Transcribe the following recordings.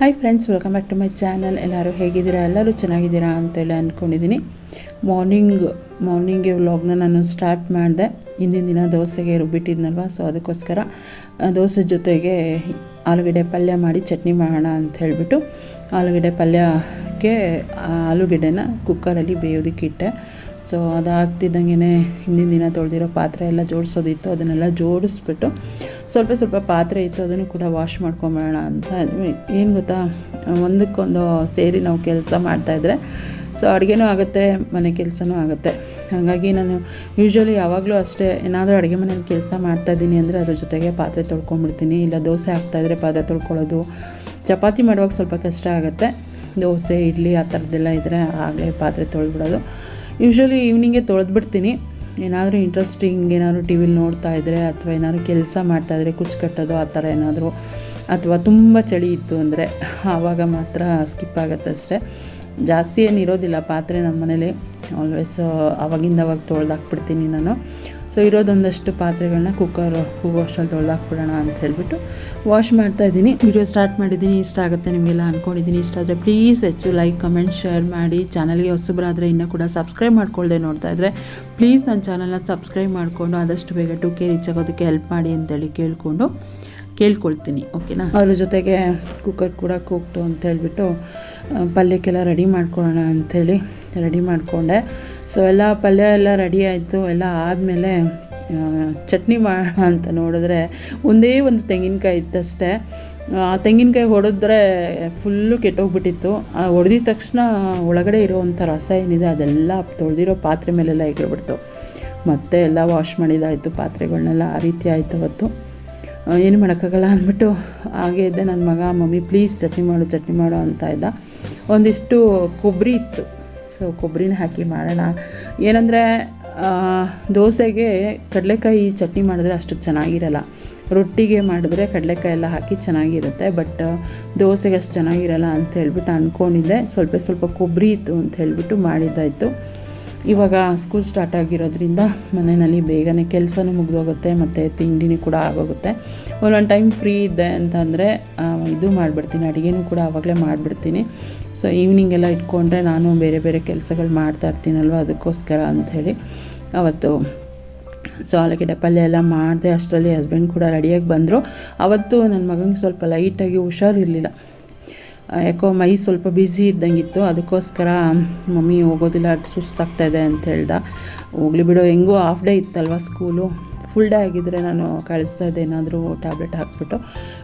Hi friends welcome back to my channel ಎಲ್ಲರೂ ಹೇಗಿದ್ದೀರಾ? ಎಲ್ಲರೂ ಚೆನ್ನಾಗಿದ್ದೀರಾ ಅಂತೇಳಿ ಅಂದ್ಕೊಂಡಿದ್ದೀನಿ. ಮಾರ್ನಿಂಗ್ ಮಾರ್ನಿಂಗ್ಗೆ ವ್ಲಾಗ್ನ ನಾನು ಸ್ಟಾರ್ಟ್ ಮಾಡಿದೆ. ಹಿಂದಿನ ದಿನ ದೋಸೆಗೆ ರುಬ್ಬಿಟ್ಟಿದ್ನಲ್ವ ಸೊ ಅದಕ್ಕೋಸ್ಕರ ದೋಸೆ ಜೊತೆಗೆ ಆಲೂಗಡ್ಡೆ ಪಲ್ಯ ಮಾಡಿ ಚಟ್ನಿ ಮಾಡೋಣ ಅಂತ ಹೇಳಿಬಿಟ್ಟು, ಆಲೂಗಡ್ಡೆ ಪಲ್ಯಕ್ಕೆ ಆಲೂಗಡ್ಡೆನ ಕುಕ್ಕರಲ್ಲಿ ಬೇಯೋದಕ್ಕೆ ಸೊ ಅದಾಗ್ತಿದ್ದಂಗೆ ಹಿಂದಿನ ದಿನ ತೊಳೆದಿರೋ ಪಾತ್ರೆ ಎಲ್ಲ ಜೋಡಿಸೋದಿತ್ತು, ಅದನ್ನೆಲ್ಲ ಜೋಡಿಸ್ಬಿಟ್ಟು ಸ್ವಲ್ಪ ಸ್ವಲ್ಪ ಪಾತ್ರೆ ಇತ್ತು, ಅದನ್ನು ಕೂಡ ವಾಶ್ ಮಾಡ್ಕೊಂಬೋಣ ಅಂತ. ಏನು ಗೊತ್ತಾ? ಒಂದಕ್ಕೊಂದು ಸೇರಿ ನಾವು ಕೆಲಸ ಮಾಡ್ತಾಯಿದ್ರೆ ಸೊ, ಅಡುಗೆನೂ ಆಗುತ್ತೆ, ಮನೆ ಕೆಲಸನೂ ಆಗುತ್ತೆ. ಹಾಗಾಗಿ ನಾನು ಯೂಶ್ವಲಿ ಯಾವಾಗಲೂ ಅಷ್ಟೇ, ಏನಾದರೂ ಅಡುಗೆ ಮನೇಲಿ ಕೆಲಸ ಮಾಡ್ತಾಯಿದ್ದೀನಿ ಅಂದರೆ ಅದ್ರ ಜೊತೆಗೆ ಪಾತ್ರೆ ತೊಳ್ಕೊಂಬಿಡ್ತೀನಿ. ಇಲ್ಲ ದೋಸೆ ಹಾಕ್ತಾಯಿದ್ರೆ ಪಾತ್ರೆ ತೊಳ್ಕೊಳ್ಳೋದು. ಚಪಾತಿ ಮಾಡುವಾಗ ಸ್ವಲ್ಪ ಕಷ್ಟ ಆಗುತ್ತೆ. ದೋಸೆ, ಇಡ್ಲಿ ಆ ಥರದ್ದೆಲ್ಲ ಇದ್ದರೆ ಆಗಲೇ ಪಾತ್ರೆ ತೊಳೆದ್ಬಿಡೋದು ಯೂಶ್ವಲಿ ತೊಳೆದು ಬಿಡ್ತೀನಿ. ಏನಾದರೂ ಇಂಟ್ರೆಸ್ಟಿಂಗ್ ಏನಾದರೂ ಟಿ ವಿಲಿ ನೋಡ್ತಾ ಇದ್ದರೆ ಅಥವಾ ಏನಾದರೂ ಕೆಲಸ ಮಾಡ್ತಾಯಿದ್ರೆ ಕುಚ್ಚು ಕಟ್ಟೋದು ಆ ಥರ ಏನಾದರೂ ಅಥವಾ ತುಂಬ ಚಳಿ ಇತ್ತು ಅಂದರೆ ಆವಾಗ ಮಾತ್ರ ಸ್ಕಿಪ್ ಆಗುತ್ತೆ ಅಷ್ಟೇ. ಜಾಸ್ತಿ ಏನಿರೋದಿಲ್ಲ ಪಾತ್ರೆ ನಮ್ಮ ಮನೇಲಿ ಆಲ್ವೇಸ್ ಅವಾಗಿಂದ ಅವಾಗ ತೊಳೆದಾಕ್ಬಿಡ್ತೀನಿ ನಾನು. ಸೊ ಇರೋದೊಂದಷ್ಟು ಪಾತ್ರೆಗಳನ್ನ ಕುಕ್ಕರ್ ಕೂಗೋಷ್ಟಲ್ಲಿ ತೊಳೆದಾಕ್ಬಿಡೋಣ ಅಂತ ಹೇಳ್ಬಿಟ್ಟು ವಾಶ್ ಮಾಡ್ತಾ ಇದ್ದೀನಿ. ವಿಡಿಯೋ ಸ್ಟಾರ್ಟ್ ಮಾಡಿದ್ದೀನಿ. ಇಷ್ಟ ಆಗುತ್ತೆ ನಿಮಗೆಲ್ಲ ಅಂದ್ಕೊಂಡಿದ್ದೀನಿ ಇಷ್ಟ ಆದರೆ ಪ್ಲೀಸ್ ಹೆಚ್ಚು ಲೈಕ್ ಕಮೆಂಟ್ ಶೇರ್ ಮಾಡಿ. ಚಾನಲ್ಗೆ ಹೊಸಬರಾದರೆ ಇನ್ನೂ ಕೂಡ ಸಬ್ಸ್ಕ್ರೈಬ್ ಮಾಡ್ಕೊಳ್ಳದೆ ನೋಡ್ತಾ ಇದ್ದರೆ ಪ್ಲೀಸ್ ನನ್ನ ಚಾನಲ್ನ ಸಬ್ಸ್ಕ್ರೈಬ್ ಮಾಡಿಕೊಂಡು ಆದಷ್ಟು ಬೇಗ ಟು ಕೆ ರೀಚ್ ಆಗೋದಕ್ಕೆ ಹೆಲ್ಪ್ ಮಾಡಿ ಅಂತೇಳಿ ಕೇಳಿಕೊಂಡು ಕೇಳ್ಕೊಳ್ತೀನಿ, ಓಕೆನಾ? ಅವ್ರ ಜೊತೆಗೆ ಕುಕ್ಕರ್ ಕೂಡ ಕೂಗ್ತು ಅಂತ ಹೇಳಿಬಿಟ್ಟು ಪಲ್ಯಕ್ಕೆಲ್ಲ ರೆಡಿ ಮಾಡ್ಕೊಳ್ಳೋಣ ಅಂಥೇಳಿ ರೆಡಿ ಮಾಡಿಕೊಂಡೆ. ಸೊ ಎಲ್ಲ ಪಲ್ಯ ಎಲ್ಲ ರೆಡಿ ಆಯಿತು, ಎಲ್ಲ ಆದಮೇಲೆ ಚಟ್ನಿ ಮಾಡೋಣ ಅಂತ ನೋಡಿದ್ರೆ ಒಂದೇ ಒಂದು ತೆಂಗಿನಕಾಯಿ ಇತ್ತಷ್ಟೇ. ಆ, ತೆಂಗಿನಕಾಯಿ ಹೊಡೆದ್ರೆ ಫುಲ್ಲು ಕೆಟ್ಟೋಗ್ಬಿಟ್ಟಿತ್ತು. ಹೊಡೆದಿದ ತಕ್ಷಣ ಒಳಗಡೆ ಇರೋವಂಥ ರಸ ಏನಿದೆ, ಅದೆಲ್ಲ ತೊಳೆದಿರೋ ಪಾತ್ರೆ ಮೇಲೆಲ್ಲ ಎಗರ್ಬಿಡ್ತು. ಮತ್ತೆ ಎಲ್ಲ ವಾಶ್ ಮಾಡಿದಾಯಿತು ಪಾತ್ರೆಗಳನ್ನೆಲ್ಲ ಆ ರೀತಿ ಆಯಿತು ಅವತ್ತು. ಏನು ಮಾಡೋಕ್ಕಾಗಲ್ಲ ಅಂದ್ಬಿಟ್ಟು ಹಾಗೆ ಇದ್ದೆ. ನನ್ನ ಮಗ, ಮಮ್ಮಿ ಪ್ಲೀಸ್ ಚಟ್ನಿ ಮಾಡು ಚಟ್ನಿ ಮಾಡು ಅಂತ ಇದ್ದ. ಒಂದಿಷ್ಟು ಕೊಬ್ಬರಿ ಇತ್ತು. ಸೊ ಕೊಬ್ಬರಿನ ಹಾಕಿ ಮಾಡೋಣ. ಏನಂದರೆ ದೋಸೆಗೆ ಕಡಲೆಕಾಯಿ ಚಟ್ನಿ ಮಾಡಿದ್ರೆ ಅಷ್ಟು ಚೆನ್ನಾಗಿರಲ್ಲ. ರೊಟ್ಟಿಗೆ ಮಾಡಿದ್ರೆ ಕಡಲೆಕಾಯಿ ಎಲ್ಲ ಹಾಕಿ ಚೆನ್ನಾಗಿರುತ್ತೆ ಬಟ್ ದೋಸೆಗೆ ಅಷ್ಟು ಚೆನ್ನಾಗಿರಲ್ಲ ಅಂತ ಹೇಳ್ಬಿಟ್ಟು ಅಂದ್ಕೊಂಡಿದ್ದೆ ಸ್ವಲ್ಪ ಸ್ವಲ್ಪ ಕೊಬ್ಬರಿ ಇತ್ತು ಅಂತ ಹೇಳ್ಬಿಟ್ಟು ಮಾಡಿದ್ದಾಯಿತು. ಇವಾಗ ಸ್ಕೂಲ್ ಸ್ಟಾರ್ಟ್ ಆಗಿರೋದ್ರಿಂದ ಮನೆಯಲ್ಲಿ ಬೇಗನೆ ಕೆಲಸನೂ ಮುಗಿದೋಗುತ್ತೆ ಮತ್ತು ತಿಂಡಿನೂ ಕೂಡ ಆಗೋಗುತ್ತೆ. ಒಂದೊಂದು ಟೈಮ್ ಫ್ರೀ ಇದ್ದೆ ಅಂತಂದರೆ ಇದು ಮಾಡಿಬಿಡ್ತೀನಿ, ಅಡುಗೆನೂ ಕೂಡ ಆವಾಗಲೇ ಮಾಡಿಬಿಡ್ತೀನಿ. ಸೊ ಈವ್ನಿಂಗ್ ಎಲ್ಲ ಇಟ್ಕೊಂಡ್ರೆ ನಾನು ಬೇರೆ ಬೇರೆ ಕೆಲಸಗಳು ಮಾಡ್ತಾ ಇರ್ತೀನಲ್ವ ಅದಕ್ಕೋಸ್ಕರ ಅಂಥೇಳಿ ಅವತ್ತು ಸೊ, ಆಲೂಗಡ್ಡೆ ಪಲ್ಯ ಎಲ್ಲ ಮಾಡಿದೆ, ಅಷ್ಟರಲ್ಲಿ ಹಸ್ಬೆಂಡ್ ಕೂಡ ರೆಡಿಯಾಗಿ ಬಂದರು. ಅವತ್ತು ನನ್ನ ಮಗನಿಗೆ ಸ್ವಲ್ಪ ಲೈಟಾಗಿ ಹುಷಾರಿರಲಿಲ್ಲ ಯಾಕೋ ಮೈ ಸ್ವಲ್ಪ ಬ್ಯುಸಿ ಇದ್ದಂಗಿತ್ತು. ಅದಕ್ಕೋಸ್ಕರ ಮಮ್ಮಿ ಹೋಗೋದಿಲ್ಲ, ಸುಸ್ತಾಗ್ತಾ ಇದೆ ಅಂತ ಹೇಳ್ದ. ಹೋಗ್ಲಿ ಬಿಡೋ, ಹೆಂಗೂ ಹಾಫ್ ಡೇ ಇತ್ತಲ್ವ ಸ್ಕೂಲು ಫುಲ್ ಡೇ ಆಗಿದ್ದರೆ ನಾನು ಕಳಿಸ್ತಾ ಇದ್ದೆ, ಏನಾದರೂ ಟ್ಯಾಬ್ಲೆಟ್ ಹಾಕ್ಬಿಟ್ಟು.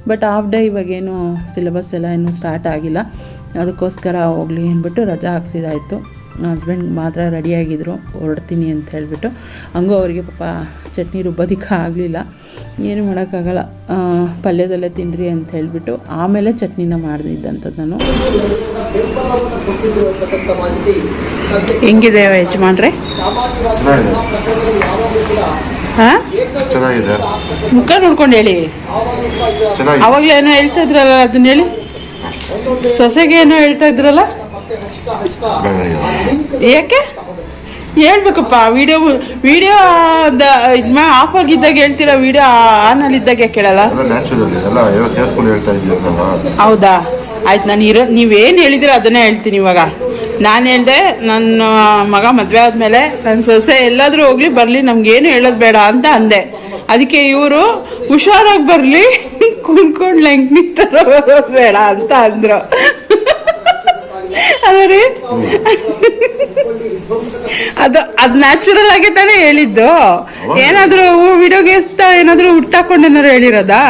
ಬಟ್ ಹಾಫ್ ಡೇ ಇವಾಗೇನು ಸಿಲೆಬಸ್ ಎಲ್ಲ ಇನ್ನೂ ಸ್ಟಾರ್ಟ್ ಆಗಿಲ್ಲ. ಅದಕ್ಕೋಸ್ಕರ ಹೋಗ್ಲಿ ಅಂದ್ಬಿಟ್ಟು ರಜಾ ಹಾಕ್ಸಿದಾಯಿತು. ಹಸ್ಬೆಂಡ್ ಮಾತ್ರ ರೆಡಿಯಾಗಿದ್ದರು ಹೊರಡ್ತೀನಿ ಅಂತ ಹೇಳಿಬಿಟ್ಟು. ಹಂಗೂ ಅವರಿಗೆ ಪಾಪ ಚಟ್ನಿ ರುಬ್ಬೋದಕ್ಕೆ ಆಗಲಿಲ್ಲ. ಏನು ಮಾಡೋಕ್ಕಾಗಲ್ಲ. ಪಲ್ಯದಲ್ಲೇ ತಿನ್ನಿರಿ ಅಂತ ಹೇಳಿಬಿಟ್ಟು ಆಮೇಲೆ ಚಟ್ನಿನ ಮಾಡಿದ್ದಂಥದ್ದು ನಾನು. ಹೆಂಗಿದೆ ಯಜಮಾನ್ರೆ? ಹಾಂ? ಮುಖ ನೋಡ್ಕೊಂಡು ಹೇಳಿ. ಅವಾಗಲೇ ಏನೋ ಹೇಳ್ತಾ ಇದ್ರಲ್ಲ ಅದನ್ನ ಹೇಳಿ. ಸೊಸೆಗೆ ಏನೋ ಹೇಳ್ತಾ ಇದ್ರಲ್ಲ? ಯಾಕೆ? ಹೇಳ್ಬೇಕಪ್ಪ ವಿಡಿಯೋ ವಿಡಿಯೋ ಇದ್ಮ ಆಫ್ ಆಗಿದ್ದಾಗ ಹೇಳ್ತೀರಾ ವಿಡಿಯೋ ಆನಲ್ಲಿ ಇದ್ದಾಗ ಕೇಳಲ್ಲ? ಹೌದಾ? ಆಯ್ತು ನಾನು ಇರೋ ನೀವೇನು ಹೇಳಿದಿರ ಅದನ್ನೇ ಹೇಳ್ತೀನಿ ಇವಾಗ. ನಾನು ಹೇಳ್ದೆ ನನ್ನ ಮಗ ಮದುವೆ ಆದಮೇಲೆ ನನ್ನ ಸೊಸೆ ಎಲ್ಲಾದರೂ ಹೋಗ್ಲಿ ಬರಲಿ ನಮಗೇನು ಹೇಳೋದು ಬೇಡ ಅಂತ ಅಂದೆ. ಅದಕ್ಕೆ ಇವರು ಹುಷಾರಾಗಿ ಬರಲಿ ಕುಣ್ಕೊಂಡು ಲೆಂಕ್ ಬೇಡ ಅಂತ ಅಂದರು. ಅದ ರೀ ಅದು ಅದು ನ್ಯಾಚುರಲ್ ಆಗಿ ತಾನೇ ಹೇಳಿದ್ದು. ಏನಾದ್ರೂ ವಿಡಿಯೋಗೆ ಏನಾದ್ರು ಹುಟ್ಟಾಕೊಂಡು ಏನಾದ್ರು ಹೇಳಿರೋದಾ?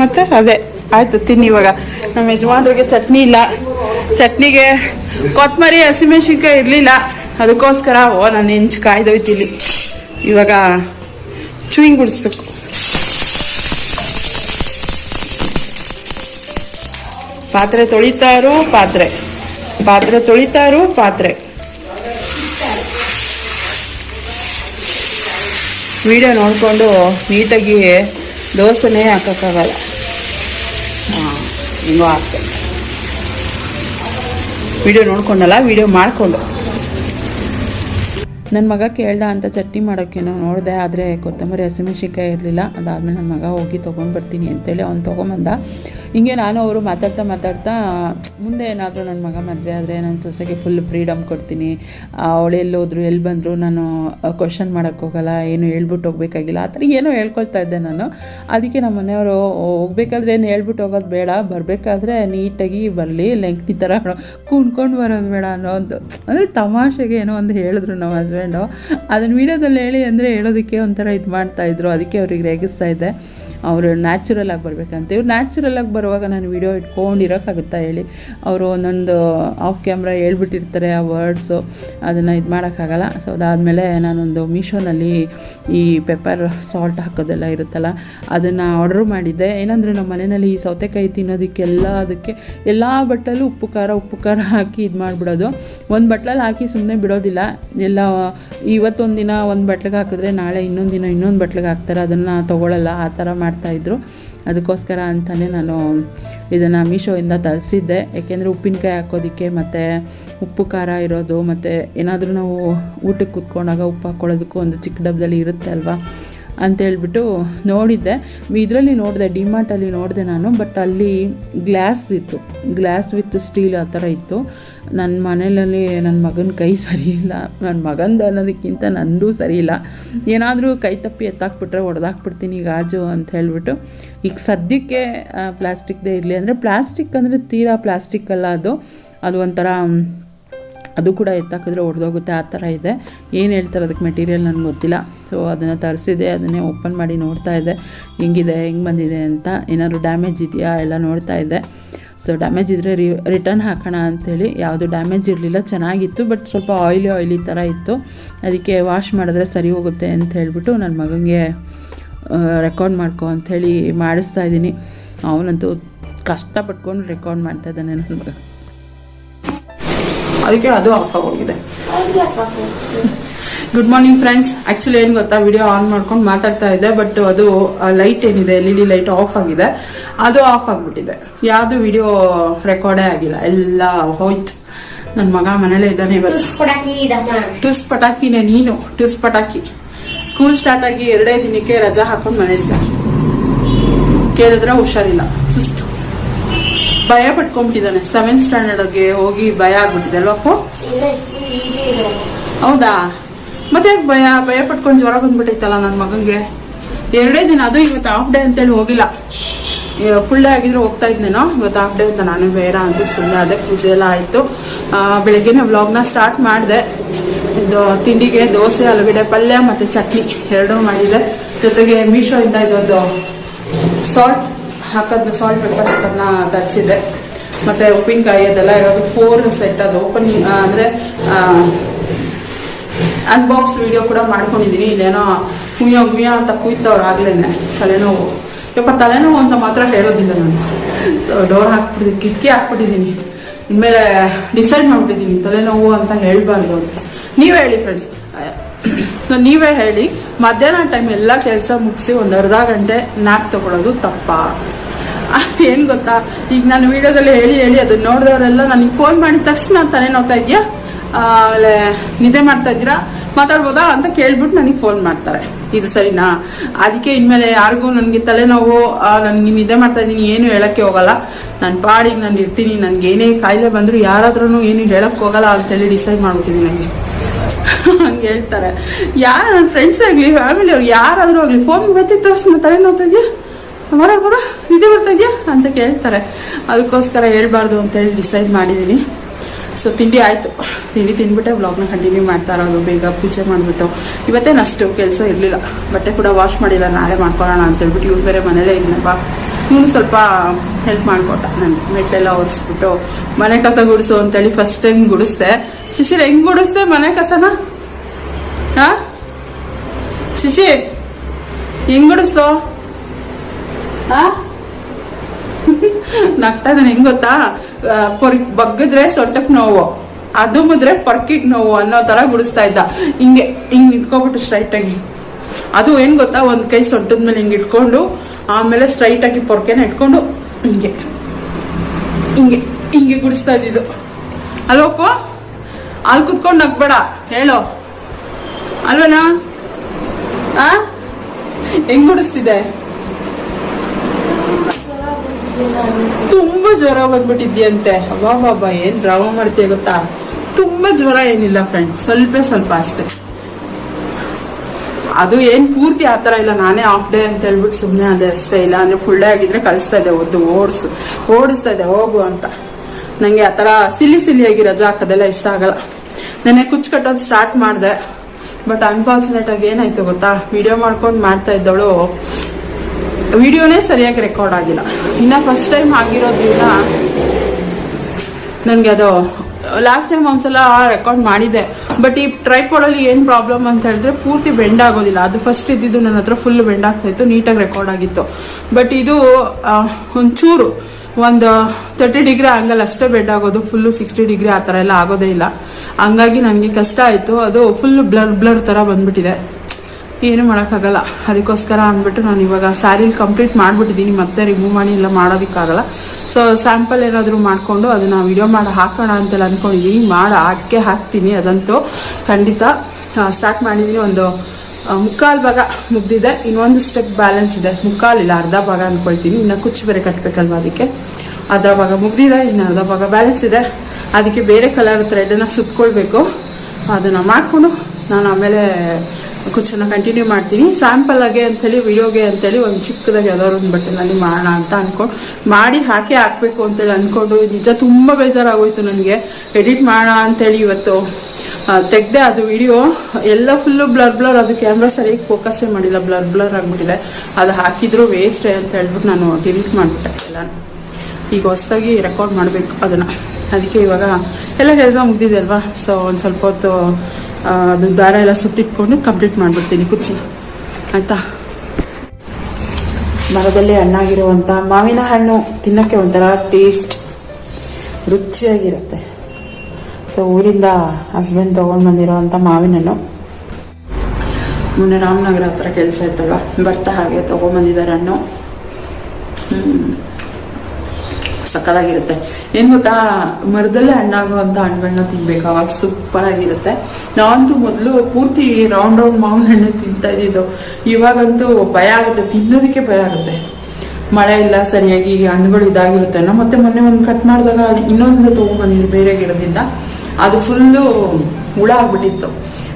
ಮತ್ತೆ ಅದೇ ಆಯ್ತು ತಿನ್ನಿ ಇವಾಗ. ನಮ್ಮ ಯಜಮಾನ್ರಿಗೆ ಚಟ್ನಿ ಇಲ್ಲ. ಚಟ್ನಿಗೆ ಕೊತ್ತಂಬರಿ ಹಸಿಮೆಣಸಿನ್ಕಾಯಿ ಇರಲಿಲ್ಲ. ಅದಕ್ಕೋಸ್ಕರ ಓ ನಾನು ಹೆಂಚು ಕಾಯ್ದೋಯ್ತಿಲ್ಲಿ ಇವಾಗ ಚೂಯಿಂಗ್ ಗುಡಿಸ್ಬೇಕು ಪಾತ್ರೆ ತೊಳಿತಾರು ಪಾತ್ರೆ. ಪಾತ್ರೆ ತೊಳಿತಾರು ಪಾತ್ರೆ. ವಿಡಿಯೋ ನೋಡಿಕೊಂಡು ನೀಟಾಗಿ ದೋಸೆನೇ ಹಾಕೋಕ್ಕಾಗಲ್ಲ. ಹಾಂ ಹಿಂಗೂ ಹಾಕ್ತೆ ವಿಡಿಯೋ ನೋಡ್ಕೊಂಡಲ್ಲ, ವಿಡಿಯೋ ಮಾಡಿಕೊಂಡು. ನನ್ನ ಮಗ ಕೇಳ್ದ ಅಂತ ಚಟ್ನಿ ಮಾಡೋಕ್ಕೇನೋ ನೋಡಿದೆ, ಆದರೆ ಕೊತ್ತಂಬರಿ ಹಸಿಮೆಣ್ಸಿಕಾಯಿ ಇರಲಿಲ್ಲ. ಅದಾದಮೇಲೆ ನನ್ನ ಮಗ ಹೋಗಿ ತೊಗೊಂಡ್ಬರ್ತೀನಿ ಅಂತೇಳಿ ಅವ್ನು ತೊಗೊಂಬಂದ ಹಿಂಗೆ ನಾನು ಅವರು ಮಾತಾಡ್ತಾ ಮಾತಾಡ್ತಾ, ಮುಂದೆ ಏನಾದರೂ ನನ್ನ ಮಗ ಮದುವೆ ಆದರೆ ನನ್ನ ಸೊಸೆಗೆ ಫುಲ್ ಫ್ರೀಡಮ್ ಕೊಡ್ತೀನಿ. ಅವಳು ಎಲ್ಲೋದ್ರು ಎಲ್ಲಿ ಬಂದರು ನಾನು ಕ್ವಶನ್ ಮಾಡೋಕ್ಕೆ ಹೋಗಲ್ಲ, ಏನು ಹೇಳ್ಬಿಟ್ಟು ಹೋಗ್ಬೇಕಾಗಿಲ್ಲ, ಆ ಥರ ಏನೋ ಹೇಳ್ಕೊಳ್ತಾ ಇದ್ದೆ ನಾನು. ಅದಕ್ಕೆ ನಮ್ಮ ಮನೆಯವರು ಹೋಗ್ಬೇಕಾದ್ರೆ ಏನು ಹೇಳ್ಬಿಟ್ಟು ಹೋಗೋದು ಬೇಡ, ಬರಬೇಕಾದ್ರೆ ನೀಟಾಗಿ ಬರಲಿ ಲೈಕ್ ಈ ಥರ ಕುಣ್ಕೊಂಡು ಬರೋದು ಬೇಡ ಅನ್ನೋ ಒಂದು, ಅಂದರೆ ತಮಾಷೆಗೆ ಏನೋ ಒಂದು ಹೇಳಿದ್ರು ನಮ್ಮ ಹಸ್ಬೆಂಡು ಅದನ್ನು ವೀಡಿಯೋದಲ್ಲಿ ಹೇಳಿ ಅಂದರೆ ಹೇಳೋದಕ್ಕೆ ಒಂಥರ ಇದು ಮಾಡ್ತಾಯಿದ್ರು ಅದಕ್ಕೆ ಅವ್ರಿಗೆ ರೇಗಿಸ್ತಾ ಇದ್ದೆ. ಅವರು ನ್ಯಾಚುರಲ್ ಆಗಿ ಬರಬೇಕಂತ. ಇವ್ರು ನ್ಯಾಚುರಲ್ ಆಗಿ ಬರುವಾಗ ನಾನು ವಿಡಿಯೋ ಇಟ್ಕೊಂಡಿರೋಕ್ಕಾಗುತ್ತಾ ಹೇಳಿ. ಅವರು ಒಂದೊಂದು ಆಫ್ ಕ್ಯಾಮ್ರಾ ಹೇಳ್ಬಿಟ್ಟಿರ್ತಾರೆ ಆ ವರ್ಡ್ಸು ಅದನ್ನು ಇದು ಮಾಡೋಕ್ಕಾಗಲ್ಲ. ಸೊ ಅದಾದಮೇಲೆ ನಾನೊಂದು ಮೀಶೋನಲ್ಲಿ ಈ ಪೆಪ್ಪರ್ ಸಾಲ್ಟ್ ಹಾಕೋದೆಲ್ಲ ಇರುತ್ತಲ್ಲ, ಅದನ್ನು ಆರ್ಡ್ರ್ ಮಾಡಿದ್ದೆ. ಏನಂದರೆ ನಮ್ಮ ಮನೆಯಲ್ಲಿ ಈ ಸೌತೆಕಾಯಿ ತಿನ್ನೋದಕ್ಕೆಲ್ಲ ಅದಕ್ಕೆ ಎಲ್ಲ ಬಟ್ಟಲು ಉಪ್ಪು, ಖಾರ ಉಪ್ಪು, ಖಾರ ಹಾಕಿ ಇದು ಮಾಡಿಬಿಡೋದು. ಒಂದು ಬಟ್ಲಲ್ಲಿ ಹಾಕಿ ಸುಮ್ಮನೆ ಬಿಡೋದಿಲ್ಲ. ಎಲ್ಲ ಇವತ್ತೊಂದು ದಿನ ಒಂದು ಬಟ್ಲಿಗೆ ಹಾಕಿದ್ರೆ ನಾಳೆ ಇನ್ನೊಂದು ದಿನ ಇನ್ನೊಂದು ಬಟ್ಲಿಗೆ ಹಾಕ್ತಾರೆ. ಅದನ್ನು ತೊಗೊಳ್ಳಲ್ಲ ಆ ಥರ ಮಾಡ್ತಾಯಿದ್ರು ಅದಕ್ಕೋಸ್ಕರ ಅಂತಲೇ ನಾನು ಇದನ್ನು ಮೀಶೋಯಿಂದ ತರಿಸಿದ್ದೆ. ಯಾಕೆಂದರೆ ಉಪ್ಪಿನಕಾಯಿ ಹಾಕೋದಕ್ಕೆ ಮತ್ತು ಉಪ್ಪು ಖಾರ ಇರೋದು, ಮತ್ತು ಏನಾದರೂ ನಾವು ಊಟಕ್ಕೆ ಕೂತ್ಕೊಂಡಾಗ ಉಪ್ಪು ಹಾಕ್ಕೊಳ್ಳೋದಕ್ಕೂ ಒಂದು ಚಿಕ್ಕ ಡಬ್ಬದಲ್ಲಿ ಇರುತ್ತೆ ಅಲ್ವಾ? ಅಂತೇಳ್ಬಿಟ್ಟು ನೋಡಿದ್ದೆ. ಇದರಲ್ಲಿ ನೋಡಿದೆ ಡಿಮಾರ್ಟಲ್ಲಿ ನೋಡಿದೆ ನಾನು ಬಟ್ ಅಲ್ಲಿ ಗ್ಲಾಸ್ ಇತ್ತು. ಗ್ಲಾಸ್ ವಿತ್ ಸ್ಟೀಲ್ ಆ ಥರ ಇತ್ತು. ನನ್ನ ಮನೆಯಲ್ಲಿ ನನ್ನ ಮಗನ ಕೈ ಸರಿಯಿಲ್ಲ ನನ್ನ ಮಗಂದು ಅನ್ನೋದಕ್ಕಿಂತ ನಂದು ಸರಿಯಿಲ್ಲ ಏನಾದರೂ ಕೈ ತಪ್ಪಿ ಎತ್ತಾಕ್ಬಿಟ್ರೆ ಹೊಡೆದಾಕ್ಬಿಡ್ತೀನಿ ಗಾಜು ಅಂತ ಹೇಳಿಬಿಟ್ಟು. ಈಗ ಸದ್ಯಕ್ಕೆ ಪ್ಲಾಸ್ಟಿಕ್ದೇ ಇರಲಿ ಅಂದರೆ ಪ್ಲಾಸ್ಟಿಕ್ ಅಂದರೆ ತೀರಾ ಪ್ಲಾಸ್ಟಿಕ್ ಅಲ್ಲ ಅದು. ಅದು ಒಂಥರ ಅದು ಕೂಡ ಎತ್ತಾಕಿದ್ರೆ ಒಡೆದೋಗುತ್ತೆ, ಆ ಥರ ಇದೆ. ಏನು ಹೇಳ್ತಾರೆ ಅದಕ್ಕೆ ಮೆಟೀರಿಯಲ್ ನನಗೆ ಗೊತ್ತಿಲ್ಲ. ಸೊ ಅದನ್ನು ತರಿಸಿದೆ, ಅದನ್ನೇ ಓಪನ್ ಮಾಡಿ ನೋಡ್ತಾ ಇದ್ದೆ ಹೆಂಗಿದೆ, ಹೆಂಗೆ ಬಂದಿದೆ ಅಂತ ಏನಾದರೂ ಡ್ಯಾಮೇಜ್ ಇದೆಯಾ? ಎಲ್ಲ ನೋಡ್ತಾ ಇದ್ದೆ ಸೊ ಡ್ಯಾಮೇಜ್ ಇದ್ದರೆ ರಿ ರಿಟರ್ನ್ ಹಾಕೋಣ ಅಂಥೇಳಿ ಯಾವುದು ಡ್ಯಾಮೇಜ್ ಇರಲಿಲ್ಲ, ಚೆನ್ನಾಗಿತ್ತು ಬಟ್ ಸ್ವಲ್ಪ ಆಯಿಲಿ ಆಯಿಲಿ ಥರ ಇತ್ತು. ಅದಕ್ಕೆ ವಾಶ್ ಮಾಡಿದ್ರೆ ಸರಿ ಹೋಗುತ್ತೆ ಅಂತ ಹೇಳಿಬಿಟ್ಟು ನನ್ನ ಮಗನಿಗೆ ರೆಕಾರ್ಡ್ ಮಾಡ್ಕೊ ಅಂಥೇಳಿ ಮಾಡಿಸ್ತಾ ಇದ್ದೀನಿ. ಅವನಂತೂ ಕಷ್ಟಪಟ್ಕೊಂಡು ರೆಕಾರ್ಡ್ ಮಾಡ್ತಾ ಇದ್ದಾನೆ ನನ್ನ ಮಗ. ಅದಕ್ಕೆ ಅದು ಆಫ್ ಆಗೋಗಿದೆ. ಗುಡ್ ಮಾರ್ನಿಂಗ್ ಫ್ರೆಂಡ್ಸ್ ಆಕ್ಚುಲಿ ಏನು ಗೊತ್ತಾ? ವಿಡಿಯೋ ಆನ್ ಮಾಡ್ಕೊಂಡು ಮಾತಾಡ್ತಾ ಇದ್ದೆ ಬಟ್ ಅದು ಲೈಟ್ ಏನಿದೆ L E D light off ಆಗಿದೆ. ಅದು ಆಫ್ ಆಗಿಬಿಟ್ಟಿದೆ. ಯಾವುದು ವಿಡಿಯೋ ರೆಕಾರ್ಡೇ ಆಗಿಲ್ಲ. ಎಲ್ಲ ಹೋಯ್ತು. ನನ್ನ ಮಗ ಮನೇಲೆ ಇದ್ದಾನೆ ಇವತ್ತು. ಟುಸ್ ಪಟಾಕಿನೇ ನೀನು. ಟೂಸ್ ಪಟಾಕಿ. ಸ್ಕೂಲ್ ಸ್ಟಾರ್ಟ್ ಆಗಿ ಎರಡೇ ದಿನಕ್ಕೆ ರಜಾ ಹಾಕೊಂಡು ಮನೇಲಿ ಕೇಳಿದ್ರೆ ಹುಷಾರಿಲ್ಲ. ಸುಸ್ತು. ಭಯ ಪಟ್ಕೊಂಡ್ಬಿಟ್ಟಿದ್ದಾನೆ ಸೆವೆಂತ್ ಸ್ಟ್ಯಾಂಡರ್ಡ್ಗೆ ಹೋಗಿ ಭಯ ಆಗ್ಬಿಟ್ಟಿದೆ ಇದೆ ಹೌದಾ? ಮತ್ತೆ ಭಯ? ಭಯ ಪಟ್ಕೊಂಡು ಜ್ವರ ಬಂದ್ಬಿಟ್ಟೈತಲ್ಲ ನನ್ನ ಮಗಂಗೆ. ಎರಡೇ ದಿನ, ಅದು ಇವತ್ತು ಹಾಫ್ ಡೇ ಅಂತೇಳಿ ಹೋಗಿಲ್ಲ. ಫುಲ್ ಡೇ ಆಗಿದ್ರೆ ಹೋಗ್ತಾ ಇದ್ನೇನೋ? ಇವತ್ತು ಹಾಫ್ ಡೇ ಅಂತ ನಾನು ಬೇರ ಅಂತ ಸುಮ್ಮನೆ ಅದೇ ಪೂಜೆ ಎಲ್ಲ ಆಯಿತು. ಬೆಳಗ್ಗೆನೆ ವ್ಲಾಗ್ನ ಸ್ಟಾರ್ಟ್ ಮಾಡಿದೆ. ಇದು ತಿಂಡಿಗೆ ದೋಸೆ, ಆಲೂಗಡ್ಡೆ, ಪಲ್ಯ ಮತ್ತು ಚಟ್ನಿ ಎರಡೂ ಮಾಡಿದೆ. ಜೊತೆಗೆ ಮೀಶೋಯಿಂದ ಇದೊಂದು ಸಾಲ್ಟ್ ಹಾಕೋದು ಸಾಲ್ಟ್ ಪೆಪ್ಪರ್ ಅದನ್ನ ತರಿಸಿದೆ ಮತ್ತು ಉಪ್ಪಿನಕಾಯಿ ಅದೆಲ್ಲ ಇರೋದು ಫೋರ್ ಸೆಟ್ ಅದು. ಓಪನ್ ಅಂದರೆ ಅನ್ಬಾಕ್ಸ್ ವಿಡಿಯೋ ಕೂಡ ಮಾಡ್ಕೊಂಡಿದ್ದೀನಿ. ಇಲ್ಲೇನೋ ಗುಯ್ಯ ಗುಯ್ಯ ಅಂತ ಕೂಯ್ತವ್ರು ಆಗ್ಲೇನೆ. ತಲೆನೋವು. ಯಪ್ಪ, ತಲೆನೋವು ಅಂತ ಮಾತ್ರ ಹೇಳೋದಿಲ್ಲ ನಾನು. ಸೊ ಡೋರ್ ಹಾಕ್ಬಿಟ್ಟಿದ್ದೀನಿ ಕಿಟಕಿ ಹಾಕ್ಬಿಟ್ಟಿದ್ದೀನಿ. ಇನ್ಮೇಲೆ ಡಿಸೈಡ್ ಮಾಡ್ಬಿಟ್ಟಿದ್ದೀನಿ. ತಲೆನೋವು ಅಂತ ಹೇಳಬಾರ್ದು ಅಂತ. ನೀವೇ ಹೇಳಿ ಫ್ರೆಂಡ್ಸ್ ಸೊ ನೀವೇ ಹೇಳಿ. ಮಧ್ಯಾಹ್ನ ಟೈಮ್ ಎಲ್ಲ ಕೆಲಸ ಮುಗಿಸಿ ಒಂದು ಅರ್ಧ ಗಂಟೆ ನ್ಯಾಪ್ ತಗೊಳ್ಳೋದು ತಪ್ಪಾ? ಏನು ಗೊತ್ತಾ? ಈಗ ನಾನು ವಿಡಿಯೋದಲ್ಲಿ ಹೇಳಿ ಹೇಳಿ ಅದನ್ನ ನೋಡಿದವರೆಲ್ಲ ನನಗೆ ಫೋನ್ ಮಾಡಿದ ತಕ್ಷಣ ತಲೆ ನೋಡ್ತಾ ಇದೆಯಾ? ಆಮೇಲೆ ನಿದ್ದೆ ಮಾಡ್ತಾ ಇದ್ದೀರಾ? ಮಾತಾಡ್ಬೋದಾ ಅಂತ ಕೇಳ್ಬಿಟ್ಟು ನನಗೆ ಫೋನ್ ಮಾಡ್ತಾರೆ. ಇದು ಸರಿನಾ? ಅದಕ್ಕೆ ಇನ್ಮೇಲೆ ಯಾರಿಗೂ ನನಗೆ ತಲೆನೋವು ನನಗೆ ನಿದ್ದೆ ಮಾಡ್ತಾ ಇದ್ದೀನಿ, ಏನು ಹೇಳಕ್ಕೆ ಹೋಗಲ್ಲ. ನನ್ನ ಪಾಡಿಗೆ ನಾನು ಇರ್ತೀನಿ, ನನಗೆ ಏನೇ ಕಾಯಿಲೆ ಬಂದರೂ ಯಾರಾದ್ರೂ ಏನು ಹೇಳಕ್ಕೆ ಹೋಗಲ್ಲ ಅಂತೇಳಿ ಡಿಸೈಡ್ ಮಾಡ್ಬಿಟ್ಟಿದ್ದೀನಿ ನನಗೆ ಹಂಗೆ ಹೇಳ್ತಾರೆ. ಯಾರು ನನ್ನ ಫ್ರೆಂಡ್ಸ್ ಆಗಲಿ ಫ್ಯಾಮಿಲಿ ಅವ್ರು ಯಾರಾದರೂ ಆಗಲಿ ಫೋನ್ ಬರ್ತಿದ್ದ ತಕ್ಷಣ ತಲೆ ನೋಡ್ತಾ ಇದೆಯಾ ಮಾತಾಡ್ಬೋದಾ ನಿದ್ದೆ ಬರ್ತಾ ಇದೆಯಾ? ಅಂತ ಕೇಳ್ತಾರೆ. ಅದಕ್ಕೋಸ್ಕರ ಹೇಳ್ಬಾರ್ದು ಅಂತೇಳಿ ಡಿಸೈಡ್ ಮಾಡಿದ್ದೀನಿ ಸೊ ತಿಂಡಿ ಆಯಿತು. ತಿಂಡಿ ತಿಂದ್ಬಿಟ್ಟೆ ವ್ಲಾಗ್ನ ಕಂಟಿನ್ಯೂ ಮಾಡ್ತಾ ಇರೋದು. ಬೇಗ ಪೂಜೆ ಮಾಡಿಬಿಟ್ಟು. ಇವತ್ತೇನಷ್ಟು ಕೆಲಸ ಇರಲಿಲ್ಲ. ಬಟ್ಟೆ ಕೂಡ ವಾಶ್ ಮಾಡಿಲ್ಲ. ನಾಳೆ ಮಾಡ್ಕೊಳ್ಳೋಣ ಅಂತ ಹೇಳ್ಬಿಟ್ಟು ಇವ್ರು ಬೇರೆ ಮನೇಲೇ ಇದ್ನಪ್ಪ. ಇವನು ಸ್ವಲ್ಪ ಹೆಲ್ಪ್ ಮಾಡಿಕೊಟ್ಟ ನನಗೆ. ಮೆಟ್ಟೆಲ್ಲ ಒರೆಸ್ಬಿಟ್ಟು, ಮನೆ ಕಸ ಗುಡಿಸು ಅಂತೇಳಿ ಫಸ್ಟ್ ಟೈಮ್ ಗುಡಿಸ್ದೆ. ಶಿಶಿರ್ ಹೆಂಗೆ ಗುಡಿಸ್ದೆ ಮನೆ ಕಸನ? ಹಾಂ? ಶಿಶಿ ಹೆಂಗ್ ಗುಡಿಸ್ತು ನಗ್ತಾ ಇದ್ದಾನೆ ಹೆಂಗ್ ಗೊತ್ತಾ? ಪೊರ್ಕ್ ಬಗ್ಗಿದ್ರೆ ಸೊಟ್ಟಕ್ ನೋವು, ಅದು ಮುದ್ರೆ ಪರ್ಕಿಗ್ ನೋವು ಅನ್ನೋ ತರ ಗುಡಿಸ್ತಾ ಇದ್ದ. ಹಿಂಗೆ, ಹಿಂಗ್ ನಿಂತ್ಕೊಬಿಟ್ಟು ಸ್ಟ್ರೈಟ್ ಆಗಿ. ಅದು ಏನ್ ಗೊತ್ತಾ? ಒಂದ್ ಕೈ ಸೊಟ್ಟದ ಮೇಲೆ ಹಿಂಗೆ ಇಟ್ಕೊಂಡು, ಆಮೇಲೆ ಸ್ಟ್ರೈಟ್ ಆಗಿ ಪೊರ್ಕೆನ ಇಟ್ಕೊಂಡು, ಹಿಂಗೆ. ಹಿಂಗೆ ಹಿಂಗೆ ಗುಡಿಸ್ತಾ ಇದ್ದಿದ್ದು. ಅಲ್ವಪ್ಪ ಅಲ್ಲಿ ಕುತ್ಕೊಂಡು ನಗ್ಬೇಡ. ಹೇಳೋ. ಅಲ್ವನಾ? ಆ? ಹೆಂಗ್ ಗುಡಿಸ್ತಿದೆ ತುಂಬ ಜ್ವರ ಬಂದ್ಬಿಟ್ಟಿದ್ಯಂತೆ. ಅಬ್ಬಾ ಬಾಬಾ ಏನ್ ಡ್ರಾಮಾ ಮಾಡ್ತೀಯ ಗೊತ್ತಾ? ತುಂಬಾ ಜ್ವರ ಏನಿಲ್ಲ ಫ್ರೆಂಡ್ಸ್ ಸ್ವಲ್ಪ ಸ್ವಲ್ಪ ಅಷ್ಟೇ. ಅದು ಏನ್ ಪೂರ್ತಿ ಆ ಥರ ಇಲ್ಲ, ನಾನೇ ಆಫ್ ಡೇ ಅಂತ ಹೇಳ್ಬಿಟ್ಟು ಸುಮ್ಮನೆ ಅದೇ ಅಷ್ಟೇ, ಇಲ್ಲ ಅಂದ್ರೆ ಫುಲ್ ಡೇ ಆಗಿದ್ರೆ ಕಳಿಸ್ತಾ ಇದೆ ಒದ್ದು ಓಡಿಸು, ಓಡಿಸ್ತಾ ಇದೆ ಹೋಗು ಅಂತ. ನಂಗೆ ಆ ಥರ ಸಿಲಿ ಸಿಲಿಯಾಗಿ ರಜಾ ಹಾಕೋದೆಲ್ಲ ಇಷ್ಟ ಆಗಲ್ಲ. ನೆನೆ ಕುಚ್ಚು ಕಟ್ಟೋದು ಸ್ಟಾರ್ಟ್ ಮಾಡಿದೆ ಬಟ್ ಅನ್ಫಾರ್ಚುನೇಟ್ ಆಗಿ ಏನಾಯ್ತು ಗೊತ್ತಾ? ವಿಡಿಯೋ ಮಾಡ್ಕೊಂಡು ಮಾಡ್ತಾ ಇದ್ದವಳು ವಿಡಿಯೋನೇ ಸರಿಯಾಗಿ ರೆಕಾರ್ಡ್ ಆಗಿಲ್ಲ. ಇನ್ನ ಫಸ್ಟ್ ಟೈಮ್ ಆಗಿರೋದ್ರಿಂದ ನನಗೆ ಅದು ಲಾಸ್ಟ್ ಟೈಮ್ ಒಂದ್ಸಲ ರೆಕಾರ್ಡ್ ಮಾಡಿದೆ. ಬಟ್ ಈ ಟ್ರೈಪೋಡಲ್ಲಿ ಏನು ಪ್ರಾಬ್ಲಮ್ ಅಂತ ಹೇಳಿದ್ರೆ ಪೂರ್ತಿ ಬೆಂಡ್ ಆಗೋದಿಲ್ಲ. ಅದು ಫಸ್ಟ್ ಇದ್ದಿದ್ದು ನನ್ನ ಹತ್ರ ಫುಲ್ ಬೆಂಡ್ ಆಗ್ತಾ ಇತ್ತು, ನೀಟಾಗಿ ರೆಕಾರ್ಡ್ ಆಗಿತ್ತು. ಬಟ್ ಇದು ಒಂಚೂರು ಒಂದು ತರ್ಟಿ ಡಿಗ್ರಿ ಆಂಗಲ್ ಅಷ್ಟೇ ಬೆಡ್ ಆಗೋದು ಫುಲ್ಲು ಸಿಕ್ಸ್ಟಿ ಡಿಗ್ರಿ ಆ ಥರ ಎಲ್ಲ ಆಗೋದೇ ಇಲ್ಲ. ಹಂಗಾಗಿ ನನಗೆ ಕಷ್ಟ ಆಯಿತು. ಅದು ಫುಲ್ ಬ್ಲರ್ ಬ್ಲರ್ ಥರ ಬಂದ್ಬಿಟ್ಟಿದೆ. ಏನು ಮಾಡೋಕ್ಕಾಗಲ್ಲ. ಅದಕ್ಕೋಸ್ಕರ ಅಂದ್ಬಿಟ್ಟು ನಾನು ಇವಾಗ ಸ್ಯಾರಿಲಿ ಕಂಪ್ಲೀಟ್ ಮಾಡಿಬಿಟ್ಟಿದ್ದೀನಿ ಮತ್ತೆ ರಿಮೂವ್ ಮಾಡಿ ಎಲ್ಲ ಮಾಡೋದಕ್ಕಾಗಲ್ಲ. ಸೊ ಸ್ಯಾಂಪಲ್ ಏನಾದರೂ ಮಾಡಿಕೊಂಡು ಅದನ್ನು ವಿಡಿಯೋ ಮಾಡಿ, ಹಾಕೋಣ ಅಂತೆಲ್ಲ ಅಂದ್ಕೊಂಡಿದ್ದೀನಿ ಮಾಡಿ ಹಾಕೇ ಹಾಕ್ತೀನಿ ಅದಂತೂ. ಖಂಡಿತ ಸ್ಟಾರ್ಟ್ ಮಾಡಿದ್ದೀನಿ ಒಂದು ಮುಕ್ಕಾಲು ಭಾಗ ಮುಗ್ದಿದೆ. ಇನ್ನೊಂದು ಸ್ಟೆಪ್ ಬ್ಯಾಲೆನ್ಸ್ ಇದೆ. ಮುಕ್ಕಾಲಿಲ್ಲ ಅರ್ಧ ಭಾಗ ಅಂದ್ಕೊಳ್ತೀನಿ ಇನ್ನು ಕುಚ್ಚು ಬೇರೆ ಕಟ್ಟಬೇಕಲ್ವ ಅದಕ್ಕೆ? ಅರ್ಧ ಭಾಗ ಮುಗ್ದಿದೆ, ಇನ್ನು ಅರ್ಧ ಭಾಗ ಬ್ಯಾಲೆನ್ಸ್ ಇದೆ. ಅದಕ್ಕೆ ಬೇರೆ ಕಲರ್ ಥ್ರೆಡನ್ನು ಸುತ್ತಕೊಳ್ಬೇಕು ಅದನ್ನು ಮಾಡಿಕೊಂಡು, ನಾನು ಆಮೇಲೆ ಕುಚ್ಚನ್ನು ಕಂಟಿನ್ಯೂ ಮಾಡ್ತೀನಿ. ಸ್ಯಾಂಪಲ್ ಆಗಿ ಅಂತೇಳಿ ವಿಡಿಯೋಗೆ ಅಂತೇಳಿ ಒಂದು ಚಿಕ್ಕದಾಗಿ ಯಾವ್ದಾದ್ರು ಒಂದು ಬಟ್ಟೆನಲ್ಲಿ ಮಾಡೋಣ ಅಂತ ಅಂದ್ಕೊಂಡು ಮಾಡಿ ಹಾಕಿ ಹಾಕಬೇಕು ಅಂತೇಳಿ ಅಂದ್ಕೊಂಡು ನಿಜ ತುಂಬ ಬೇಜಾರಾಗೋಯ್ತು ನನಗೆ. ಎಡಿಟ್ ಮಾಡೋಣ ಅಂತೇಳಿ ಇವತ್ತು ತೆಗ್ದೆ ಅದು ವಿಡಿಯೋ ಎಲ್ಲ ಫುಲ್ಲು ಬ್ಲರ್ ಬ್ಲರ್ ಅದು ಕ್ಯಾಮ್ರಾ ಸರಿಯಾಗಿ ಫೋಕಸ್ಸೇ ಮಾಡಿಲ್ಲ. ಬ್ಲರ್ ಬ್ಲರ್ ಆಗಿಬಿಟ್ಟಿದೆ. ಅದು ಹಾಕಿದ್ರು ವೇಸ್ಟೇ ಅಂತ ಹೇಳ್ಬಿಟ್ಟು ನಾನು ಡಿಲೀಟ್ ಮಾಡಿಬಿಟ್ಟೆ ಎಲ್ಲ ಈಗ ಹೊಸದಾಗಿ ರೆಕಾರ್ಡ್ ಮಾಡಬೇಕು ಅದನ್ನು. ಅದಕ್ಕೆ ಇವಾಗ ಎಲ್ಲ ಕೆಲಸ ಮುಗ್ದಿದೆ ಅಲ್ವಾ? ಸೊ ಒಂದು ಸ್ವಲ್ಪ ಹೊತ್ತು ಅದು ದಾರ ಎಲ್ಲ ಸುತ್ತಿಟ್ಕೊಂಡು ಕಂಪ್ಲೀಟ್ ಮಾಡಿಬಿಡ್ತೀನಿ. ಕುಚ್ಚಿ ಆಯಿತಾ? ಮರದಲ್ಲಿ ಹಣ್ಣಾಗಿರುವಂಥ ಮಾವಿನ ಹಣ್ಣು ತಿನ್ನೋಕ್ಕೆ ಒಂಥರ ಟೇಸ್ಟ್ ರುಚಿಯಾಗಿರುತ್ತೆ. ಸೊ ಊರಿಂದ ಹಸ್ಬೆಂಡ್ ತೊಗೊಂಡು ಬಂದಿರೋವಂಥ ಮಾವಿನ ಹಣ್ಣು. ಮೊನ್ನೆ ರಾಮನಗರ ಹತ್ರ ಕೆಲಸ ಇತ್ತಲ್ವ? ಬರ್ತಾ ಹಾಗೆ ತೊಗೊಂಬಂದಿದ್ದಾರೆ ಹಣ್ಣು. ಸಕ್ಕತ್ತಾಗಿರುತ್ತೆ ಏನು ಗೊತ್ತಾ ಮರದಲ್ಲೇ ಹಣ್ಣಾಗುವಂಥ ಹಣ್ಣುಗಳನ್ನ ತಿನ್ಬೇಕು. ಅವಾಗ ಸೂಪರ್ ಆಗಿರುತ್ತೆ. ನಾವಂತೂ ಮೊದಲು ಪೂರ್ತಿ ರೌಂಡ್ ರೌಂಡ್ ಮಾವಿನ ಹಣ್ಣು ತಿಂತಾ ಇದ್ದಿದ್ದು. ಇವಾಗಂತೂ ಭಯ ಆಗುತ್ತೆ. ತಿನ್ನೋದಕ್ಕೆ ಭಯ ಆಗುತ್ತೆ. ಮಳೆ ಇಲ್ಲ, ಸರಿಯಾಗಿ ಹಣ್ಣುಗಳು ಇದಾಗಿರುತ್ತೆ ನಾವು ಮತ್ತೆ ಮೊನ್ನೆ ಒಂದು ಕಟ್ ಮಾಡಿದಾಗ ಇನ್ನೊಂದು ತಗೊಂಡ್ಬಂದಿದ್ರು ಬೇರೆ ಗಿಡದಿಂದ. ಅದು ಫುಲ್ಲು ಹುಳ ಆಗ್ಬಿಟ್ಟಿತ್ತು.